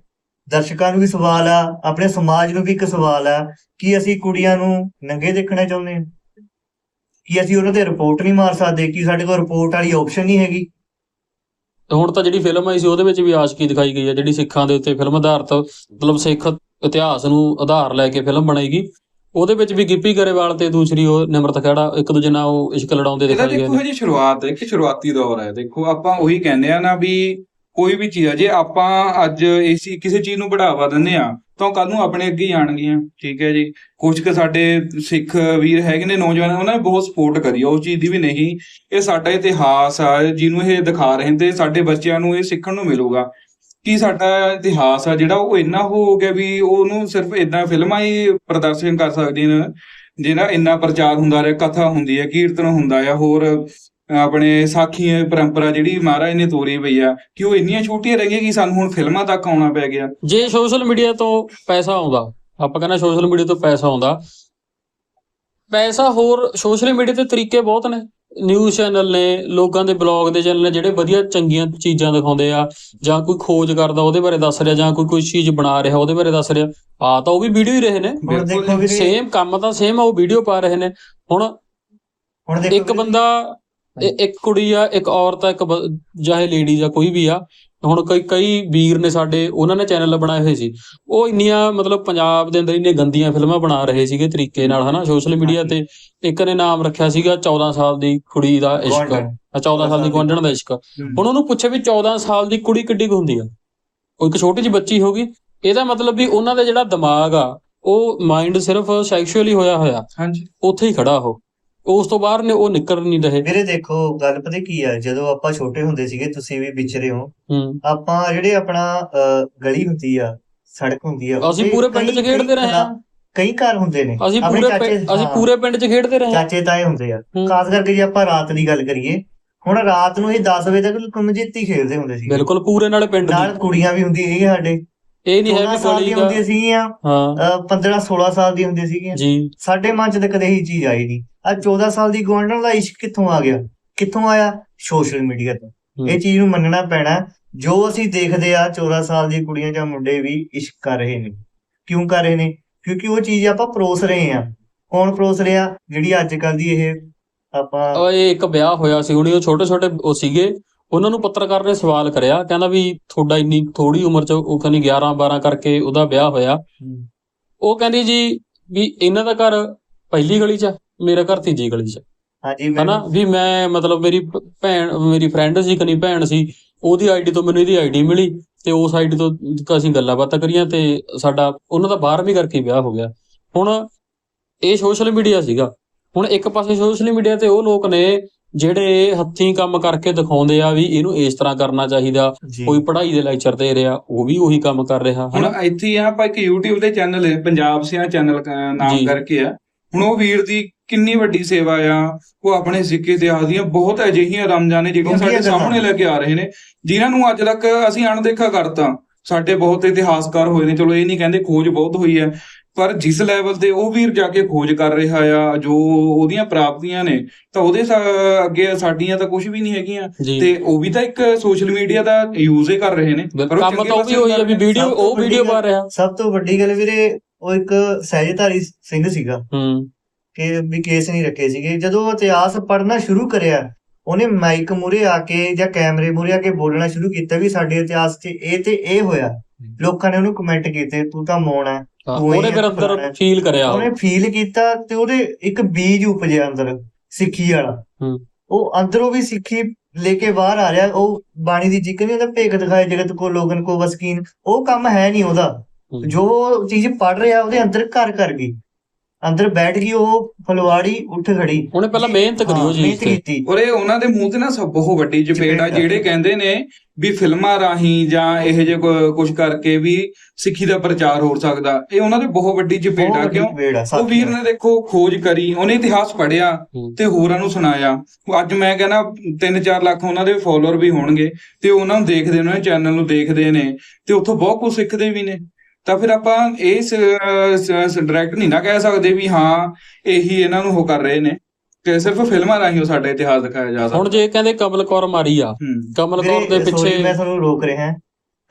ਦਰਸ਼ਕਾਂ ਨੂੰ ਵੀ ਸਵਾਲ ਆ ਆਪਣੇ ਸਮਾਜ ਨੂੰ ਵੀ ਇੱਕ ਸਵਾਲ ਆ ਕਿ ਅਸੀਂ ਕੁੜੀਆਂ ਨੂੰ ਨੰਗੇ ਦੇਖਣਾ ਚਾਹੁੰਦੇ ਹਾਂ? ਕਿ ਅਸੀਂ ਉਹਨਾਂ ਤੇ ਰਿਪੋਰਟ ਨਹੀਂ ਮਾਰ ਸਕਦੇ? ਕਿ ਸਾਡੇ ਕੋਲ ਰਿਪੋਰਟ ਵਾਲੀ ਆਪਸ਼ਨ ਨਹੀਂ ਹੈਗੀ? ਤੇ ਹੁਣ ਤਾਂ ਜਿਹੜੀ ਫਿਲਮ ਆਈ ਸੀ ਉਹਦੇ ਵਿੱਚ ਵੀ ਆਸ਼ਕੀ ਦਿਖਾਈ ਗਈ ਹੈ ਜਿਹੜੀ ਸਿੱਖਾਂ ਦੇ ਉੱਤੇ ਫਿਲਮ ਆਧਾਰਿਤ ਮਤਲਬ ਸਿੱਖ ਇਤਿਹਾਸ ਨੂੰ ਆਧਾਰ ਲੈ ਕੇ ਫਿਲਮ ਬਣਾਈਗੀ ਉਹਦੇ ਵਿੱਚ ਵੀ ਗਿੱਪੀ ਗਰੇਵਾਲ ਤੇ ਦੂਸਰੀ ਉਹ ਨਿਮਰਤ ਖਹਿੜਾ ਇੱਕ ਦੂਜੇ ਨਾਲ ਉਹ ਇਸ਼ਕ ਲੜਾਉਂਦੇ ਦਿਖਾਈ ਗਏ ਦੇਖੋ ਨੇ। ਹਜੇ ਸ਼ੁਰੂਆਤ ਹੈ ਕਿ ਸ਼ੁਰੂਆਤੀ ਦੌਰ ਹੈ। ਦੇਖੋ ਆਪਾਂ ਉਹੀ ਕਹਿੰਦੇ ਆ ਨਾ ਵੀ ਕੋਈ ਵੀ ਚੀਜ਼ ਆ, ਜੇ ਆਪਾਂ ਅੱਜ ਇਸੀ ਕਿਸੇ ਚੀਜ਼ ਨੂੰ ਬੜਾਵਾ ਦਿੰਦੇ ਆ, ਤਾਂ ਕੱਲ ਨੂੰ ਆਪਣੇ ਅੱਗੇ ਹੀ ਆਣਗੀਆਂ ਠੀਕ ਹੈ ਜੀ। ਕੁਝ ਕੁ ਸਾਡੇ ਸਿੱਖ ਵੀਰ ਹੈਗੇ ਨੇ, ਨੌਜਵਾਨ, ਉਹਨਾਂ ਨੇ ਬਹੁਤ ਸਪੋਰਟ ਕਰੀ ਉਸ ਚੀਜ਼ ਦੀ ਵੀ ਨਹੀਂ। ਇਹ ਸਾਡਾ ਇਤਿਹਾਸ ਆ, ਜਿਹਨੂੰ ਇਹ ਦਿਖਾ ਰਹੇ ਤੇ ਸਾਡੇ ਬੱਚਿਆਂ ਨੂੰ ਇਹ ਸਿੱਖਣ ਨੂੰ ਮਿਲੂਗਾ। ਕਿ ਸਾਡਾ ਇਤਿਹਾਸ ਆ ਜਿਹੜਾ ਉਹ ਇੰਨਾ ਹੋ ਗਿਆ ਵੀ ਉਹਨੂੰ ਸਿਰਫ ਇਦਾਂ ਫਿਲਮਾਂ ਹੀ ਪ੍ਰਦਰਸ਼ਨ ਕਰ ਸਕਦੀਆਂ ਨੇ ਜਿਹੜਾ ਇੰਨਾ ਪ੍ਰਚਾਰ ਹੁੰਦਾ ਰਿਹਾ, ਕਥਾ ਹੁੰਦੀ ਹੈ, ਕੀਰਤਨ ਹੁੰਦਾ ਆ, ਹੋਰ ਆਪਣੇ ਸਾਖੀ ਪਰੰਪਰਾ ਜਿਹੜੀ ਮਹਾਰਾਜ ਨੇ ਤੋਰੀ ਪਈ ਆ ਕਿ ਉਹ ਇੰਨੀਆਂ ਛੋਟੀਆਂ ਰਹਿ ਗਈਆਂ ਕਿ ਸਾਨੂੰ ਹੁਣ ਫਿਲਮਾਂ ਤੱਕ ਆਉਣਾ ਪੈ ਗਿਆ। ਜੇ ਸੋਸ਼ਲ ਮੀਡੀਆ ਤੋਂ ਪੈਸਾ ਆਉਂਦਾ ਆਪਾਂ ਕਹਿੰਦੇ ਸੋਸ਼ਲ ਮੀਡੀਆ ਤੋਂ ਪੈਸਾ ਆਉਂਦਾ ਪੈਸਾ ਹੋਰ ਸੋਸ਼ਲ ਮੀਡੀਆ ਤੇ ਤਰੀਕੇ ਬਹੁਤ ਨੇ। ਨਿਊਜ਼ ਚੈਨਲ ਨੇ ਲੋਕਾਂ ਦੇ ਬਲੌਗ ਦੇ ਚੈਨਲ ਨੇ ਜਿਹੜੇ ਵਧੀਆ ਚੰਗੀਆਂ ਚੀਜ਼ਾਂ ਦਿਖਾਉਂਦੇ ਆ ਜਾਂ ਕੋਈ ਖੋਜ ਕਰਦਾ ਉਹਦੇ ਬਾਰੇ ਦੱਸ ਰਿਹਾ ਜਾਂ ਕੋਈ ਕੋਈ ਚੀਜ਼ ਬਣਾ ਰਿਹਾ ਉਹਦੇ ਬਾਰੇ ਦੱਸ ਰਿਹਾ ਆ ਤਾਂ ਉਹ ਵੀ ਵੀਡੀਓ ਹੀ ਰਹੇ ਨੇ। ਸੇਮ ਕੰਮ ਤਾਂ ਸੇਮ ਆ ਉਹ ਵੀਡੀਓ ਪਾ ਰਹੇ ਨੇ। ਹੁਣ ਹੁਣ ਦੇਖੋ ਇੱਕ ਬੰਦਾ ਇੱਕ ਕੁੜੀ ਆ ਇੱਕ ਔਰਤ ਆ ਇੱਕ ਚਾਹੇ ਲੇਡੀਜ਼ ਆ ਕੋਈ ਵੀ ਆ। ਹੁਣ ਕਈ ਕਈ ਵੀਰ ਨੇ ਸਾਡੇ ਉਹਨਾਂ ਨੇ ਚੈਨਲ ਬਣਾਏ ਹੋਏ ਸੀ। ਉਹ ਇੰਨੀਆਂ ਮਤਲਬ ਪੰਜਾਬ ਦੇ ਅੰਦਰ ਇੰਨੀਆਂ ਗੰਦੀਆਂ ਫਿਲਮਾਂ ਬਣਾ ਰਹੇ ਸੀਗੇ ਤਰੀਕੇ ਨਾਲ ਹਨਾ? ਸੋਸ਼ਲ ਮੀਡੀਆ ਤੇ ਇੱਕ ਨੇ ਨਾਮ ਰੱਖਿਆ ਸੀਗਾ 14 ਸਾਲ ਦੀ ਕੁੜੀ ਦਾ ਇਸ਼ਕ। ਗੁਆਂਢਣ। ਆ 14 ਸਾਲ ਦੀ ਗੁਆਂਢਣ ਦਾ ਇਸ਼ਕ। ਹੁਣ ਉਹਨੂੰ ਪੁੱਛੇ ਵੀ 14 ਸਾਲ ਦੀ ਕੁੜੀ ਕਿੱਡੀ ਕੁ ਹੁੰਦੀ ਆ? ਉਹ ਇੱਕ ਛੋਟੀ ਜਿਹੀ ਬੱਚੀ ਹੋਗੀ ਇਹਦਾ ਮਤਲਬ ਵੀ ਉਹਨਾਂ ਦਾ ਜਿਹੜਾ ਦਿਮਾਗ ਆ ਉਹ ਮਾਈਂਡ ਸਿਰਫ ਸੈਕਸ਼ੂਅਲੀ ਹੋਇਆ ਹੋਇਆ। ਹਾਂਜੀ। ਉੱਥੇ ਹੀ ਖੜਾ ਉਹ। ਉਸ ਤੋਂ ਬਾਹਰ ਨੇ ਉਹ ਨਿਕਲ ਨਹੀਂ ਰਹੇ। ਵੀਰੇ ਦੇਖੋ ਗੱਲ ਪਤਾ ਕੀ ਆ ਜਦੋਂ ਆਪਾਂ ਛੋਟੇ ਹੁੰਦੇ ਸੀਗੇ ਤੁਸੀਂ ਵੀ ਵਿਚਰੇ ਹੋ ਹੂੰ। ਆਪਾਂ ਜਿਹੜੇ ਆਪਣਾ ਗਲੀ ਹੁੰਦੀ ਆ ਸੜਕ ਹੁੰਦੀ ਆ ਅਸੀਂ ਪੂਰੇ ਪਿੰਡ 'ਚ ਕਈ- ਖੇਡਦੇ ਰਹੇ ਕਈ ਹਾਂ। ਕਈ ਘਰ ਹੁੰਦੇ ਨੇ ਅਸੀਂ ਆਪਣੇ ਪੂਰੇ ਚਾਚੇ- ਪਿੰਡ- ਅਸੀਂ ਹਾਂ, ਪੂਰੇ ਪਿੰਡ 'ਚ ਖੇਡਦੇ ਰਹੇ। ਚਾਚੇ ਤਾਏ ਹੁੰਦੇ ਆ। ਹੂੰ। ਖਾਸ ਕਰਕੇ ਜੇ ਆਪਾਂ ਰਾਤ ਦੀ ਗੱਲ ਕਰੀਏ ਹੁਣ ਰਾਤ ਨੂੰ ਇਹ 10 ਵਜੇ ਤੱਕ ਕੁਮਜੀਤੀ ਖੇਡਦੇ ਹੁੰਦੇ ਸੀ ਬਿਲਕੁਲ ਪੂਰੇ ਨਾਲੇ ਪਿੰਡ ਨਾਲ ਕੁੜੀਆਂ ਵੀ ਹੁੰਦੀਆਂ ਸੀਗੀਆਂ ਸਾਡੇ। ਇਹ ਨਹੀਂ ਹੈ 16 ਵੀ ਦੀਆਂ ਦਾ ਹੁੰਦੀਆਂ ਸੀਗੀਆਂ ਹਾਂ। 15 16 ਸਾਲ ਦੀਆਂ ਹੁੰਦੀਆਂ ਸੀਗੀਆਂ। ਜੀ। ਸਾਡੇ ਮਨ 'ਚ ਤਾਂ ਕਦੇ ਹੀ ਚੀਜ਼ ਆਈ ਨਹੀਂ। ਆ 14 ਸਾਲ ਦੀ ਗੁਆਂਢਣ ਦਾ ਇਸ਼ਕ ਕਿੱਥੋਂ ਆ ਗਿਆ? ਕਿੱਥੋਂ ਆਇਆ? ਸੋਸ਼ਲ ਮੀਡੀਆ ਤੋਂ। ਇਹ ਚੀਜ਼ ਨੂੰ ਮੰਨਣਾ ਪੈਣਾ ਜੋ ਅਸੀਂ ਦੇਖਦੇ ਆ 14 ਸਾਲ ਦੀ ਕੁੜੀਆਂ ਜਾਂ ਮੁੰਡੇ ਵੀ ਇਸ਼ਕ ਕਰ ਰਹੇ ਨੇ। ਕਿਉਂ ਕਰ ਰਹੇ ਨੇ? ਕਿਉਂਕਿ ਉਹ ਚੀਜ਼ ਆਪਾਂ ਪਰੋਸ ਰਹੇ ਆ ਕੌਣ ਪਰੋਸ ਰਿਹਾ? ਜਿਹੜੀ ਅੱਜ ਕੱਲ ਦੀ ਇਹ ਆਪਾਂ ਇਹ ਇੱਕ ਵਿਆਹ ਹੋਇਆ ਸੀ। ਹੁਣੀ ਉਹ ਛੋਟੇ ਛੋਟੇ ਉਹ ਸੀਗੇ। ਉਹਨਾਂ ਨੂੰ ਪੱਤਰਕਾਰ ਨੇ ਸਵਾਲ ਕਰਿਆ ਕਹਿੰਦਾ ਵੀ ਤੁਹਾਡਾ ਇੰਨੀ ਥੋੜੀ ਉਮਰ 'ਚ ਉਹ ਕਹਿੰਦੀ 11 12 ਕਰਕੇ ਉਹਦਾ ਵਿਆਹ ਹੋਇਆ। ਉਹ ਕਹਿੰਦੀ ਜੀ ਵੀ ਇਹਨਾਂ ਦਾ ਘਰ ਪਹਿਲੀ ਗਲੀ 'ਚ ਮੇਰਾ ਘਰ ਤੀਜੀ ਗਲੀ 'ਚ। ਹਾਂਜੀ ਹਨਾ? ਵੀ ਮੈਂ ਮਤਲਬ ਮੇਰੀ ਭੈਣ ਮੇਰੀ ਫਰੈਂਡ ਸੀ ਕਨੀ ਭੈਣ ਸੀ ਉਹਦੀ ਆਈਡੀ ਤੋਂ ਮੈਨੂੰ ਇਹਦੀ ਆਈਡੀ ਮਿਲੀ ਤੇ ਉਸ ਆਈਡੀ ਤੋਂ ਅਸੀਂ ਗੱਲਾਂ ਬਾਤਾਂ ਕਰੀਆਂ ਤੇ ਸਾਡਾ ਉਹਨਾਂ ਦਾ 12ਵੀਂ ਕਰਕੇ ਵਿਆਹ ਹੋ ਗਿਆ। ਹੁਣ ਇਹ ਸੋਸ਼ਲ ਮੀਡੀਆ ਸੀਗਾ। ਹੁਣ ਇੱਕ ਪਾਸੇ ਸੋਸ਼ਲ ਮੀਡੀਆ ਤੇ ਉਹ ਲੋਕ ਨੇ ਜਿਹੜੇ ਹੱਥੀਂ ਕੰਮ ਕਰਕੇ ਦਿਖਾਉਂਦੇ ਆ ਵੀ ਇਹਨੂੰ ਇਸ ਤਰ੍ਹਾਂ ਕਰਨਾ ਚਾਹੀਦਾ ਕੋਈ ਪੜ੍ਹਾਈ ਦੇ ਲੈਕਚਰ ਦੇ ਰਿਹਾ ਉਹ ਵੀ ਉਹੀ ਕੰਮ ਕਰ ਰਿਹਾ ਹੁਣ ਇੱਥੇ ਆ ਆਪਾਂ ਇੱਕ YouTube ਤੇ ਚੈਨਲ ਹੈ ਪੰਜਾਬ ਸਿਆ ਚੈਨਲ ਨਾਮ। ਕਰਕੇ ਆ ਹੁਣ ਉਹ ਵੀਰ ਦੀ ਕਿੰਨੀ ਵੱਡੀ ਸੇਵਾ ਆ ਉਹ ਆਪਣੇ ਸਿੱਖ ਇਤਿਹਾਸ ਦੀਆਂ ਬਹੁਤ ਅਜਿਹੀਆਂ ਰਮਜ਼ਾਂ ਨੇ ਜਿਹੜੀਆਂ ਸਾਡੇ। ਸਾਹਮਣੇ ਲੈ ਕੇ ਆ ਰਹੇ ਨੇ ਜਿਨ੍ਹਾਂ ਨੂੰ ਅੱਜ ਤੱਕ ਅਸੀਂ ਅਣਦੇਖਾ ਕਰਤਾ ਸਾਡੇ ਬਹੁਤ ਇਤਿਹਾਸਕਾਰ ਹੋਏ ਨੇ ਚਲੋ ਇਹ ਨਹੀਂ ਕਹਿੰਦੇ ਖੋਜ ਬਹੁਤ ਹੋਈ ਹੈ ਪਰ ਜਿਸ ਲੈਵਲ ਤੇ ਉਹ ਵੀਰ ਜਾ ਕੇ ਖੋਜ ਕਰ ਰਿਹਾ ਆ ਜੋ ਉਹਦੀਆਂ ਪ੍ਰਾਪਤੀਆਂ ਨੇ ਤਾਂ ਉਹਦੇ ਅੱਗੇ ਸਾਡੀਆਂ ਤਾਂ ਕੁਝ ਵੀ ਨਹੀਂ ਹੈਗੀਆਂ। ਤੇ ਉਹ ਵੀ ਤਾਂ ਇੱਕ ਸੋਸ਼ਲ ਮੀਡੀਆ ਦਾ ਯੂਜ਼ ਹੀ ਕਰ ਰਹੇ ਨੇ। ਪਰ ਕੰਮ ਤਾਂ ਉਹ ਵੀ ਹੋਈ ਆ ਵੀ। ਵੀਡੀਓ ਉਹ ਵੱਡੀ ਵੀਡੀਓ ਪਾ ਰਿਹਾ। ਸਭ ਤੋਂ ਵੱਡੀ ਗੱਲ ਵੀਰੇ ਉਹ ਇੱਕ ਸਹਿਜਧਾਰੀ ਸਿੰਘ ਸੀਗਾ। ਹੂੰ। ਕਿ ਵੀ ਕੇਸ ਨਹੀਂ ਰੱਖੇ ਸੀਗੇ। ਜਦੋਂ ਇਤਿਹਾਸ ਪੜ੍ਹਨਾ ਸ਼ੁਰੂ ਕਰਿਆ ਉਹਨੇ ਮਾਈਕ ਮੂਰੇ ਆ ਕੇ ਜਾਂ ਕੈਮਰੇ ਮੂਰੇ ਆ ਕੇ ਬੋਲਣਾ ਸ਼ੁਰੂ ਕੀਤਾ ਵੀ ਸਾਡੇ ਇਤਿਹਾਸ 'ਚ ਇਹ ਤੇ ਇਹ ਹੋਇਆ। ਲੋਕਾਂ ਨੇ ਉਹਨੂੰ ਕਮੈਂਟ ਕੀਤੇ ਤੂੰ ਤਾਂ ਹੀ ਉਹਨੇ ਫਿਰ ਅੰਦਰ। ਫੀਲ ਕਰਿਆ ਉਹ। ਉਹਨੇ ਫੀਲ ਕੀਤਾ ਤੇ ਉਹਦੇ ਇੱਕ ਬੀਜ ਉਪਜਿਆ ਅੰਦਰ ਸਿੱਖੀ ਵਾਲਾ ਹੂੰ। ਉਹ ਅੰਦਰੋਂ ਵੀ ਸਿੱਖੀ ਲੈ ਕੇ ਬਾਹਰ ਆ ਰਿਹਾ ਉਹ ਬਾਣੀ ਦੀ ਜਿਕਰ ਨਹੀਂ ਉਹਦਾ ਭੇਖ ਦਿਖਾਏ ਜਗਤ ਕੋ ਲੋਗਨ ਕੋ ਵਸਕੀਨ ਉਹ ਕੰਮ ਹੈ ਨਹੀਂ ਉਹਦਾ। ਜੋ ਚੀਜ਼ ਪੜ ਰਿਹਾ ਉਹਦੇ ਅੰਦਰ ਘਰ ਕਰ ਗਈ ਅੰਦਰ ਬੈਠ ਗਈ ਉਹ ਫਲਵਾੜੀ ਉੱਠ ਖੜੀ। ਉਹਨੇ ਪਹਿਲਾਂ ਮਿਹਨਤ ਕਰੀ ਉਹ ਮਿਹਨਤ ਕੀਤੀ। ਔਰ ਇਹ ਉਹਨਾਂ ਦੇ ਮੂੰਹ ਤੇ ਨਾ ਸਭ ਬਹੁਤ ਵੱਡੀ ਚਪੇੜ ਆ। ਜਿਹੜੇ ਕਹਿੰਦੇ ਨੇ ਵੀ ਫਿਲਮਾਂ ਰਾਹੀਂ ਜਾਂ ਇਹੋ ਜਿਹੇ ਕੁਝ ਕਰਕੇ ਵੀ ਸਿੱਖੀ ਦਾ ਪ੍ਰਚਾਰ ਹੋ ਸਕਦਾ। ਇਹ ਉਹਨਾਂ ਦੇ ਬਹੁਤ ਵੱਡੀ ਚਪੇੜ ਆ ਕਿਉਂ? ਉਹ ਵੀਰ। ਨੇ ਦੇਖੋ ਖੋਜ ਕਰੀ ਉਹਨੇ ਇਤਿਹਾਸ ਪੜ੍ਹਿਆ ਹੂੰ। ਤੇ ਹੋਰਾਂ ਨੂੰ ਸੁਣਾਇਆ। ਅੱਜ ਮੈਂ ਕਹਿੰਦਾ 3-4 ਲੱਖ ਉਹਨਾਂ ਦੇ ਫਾਲੋਅਰ ਵੀ ਹੋਣਗੇ ਤੇ ਉਹਨਾਂ ਨੂੰ ਦੇਖਦੇ ਨੇ ਚੈਨਲ ਨੂੰ ਦੇਖਦੇ ਨੇ ਤੇ ਉੱਥੋਂ ਬਹੁਤ ਕੁਝ ਸਿੱਖਦੇ ਵੀ ਨੇ। ਤਾਂ ਫਿਰ ਆਪਾਂ ਇਸ ਡਾਇਰੈਕਟ ਨਹੀਂ ਨਾ ਕਹਿ ਸਕਦੇ ਵੀ ਹਾਂ ਇਹੀ ਇਹਨਾਂ ਨੂੰ ਉਹ ਕਰ ਰਹੇ ਨੇ ਤੇ ਸਿਰਫ ਫਿਲਮਾਂ ਰਾਹੀਂ ਉਹ ਸਾਡਾ ਇਤਿਹਾਸ ਦਿਖਾਇਆ ਜਾ ਸਕਦਾ। ਹੁਣ ਜੇ ਕਹਿੰਦੇ ਕਮਲ ਕੌਰ ਮਾਰੀ ਆ ਕਮਲ ਕੌਰ ਦੇ ਪਿੱਛੇ ਮੈਂ ਤੁਹਾਨੂੰ ਰੋਕ ਰਿਹਾ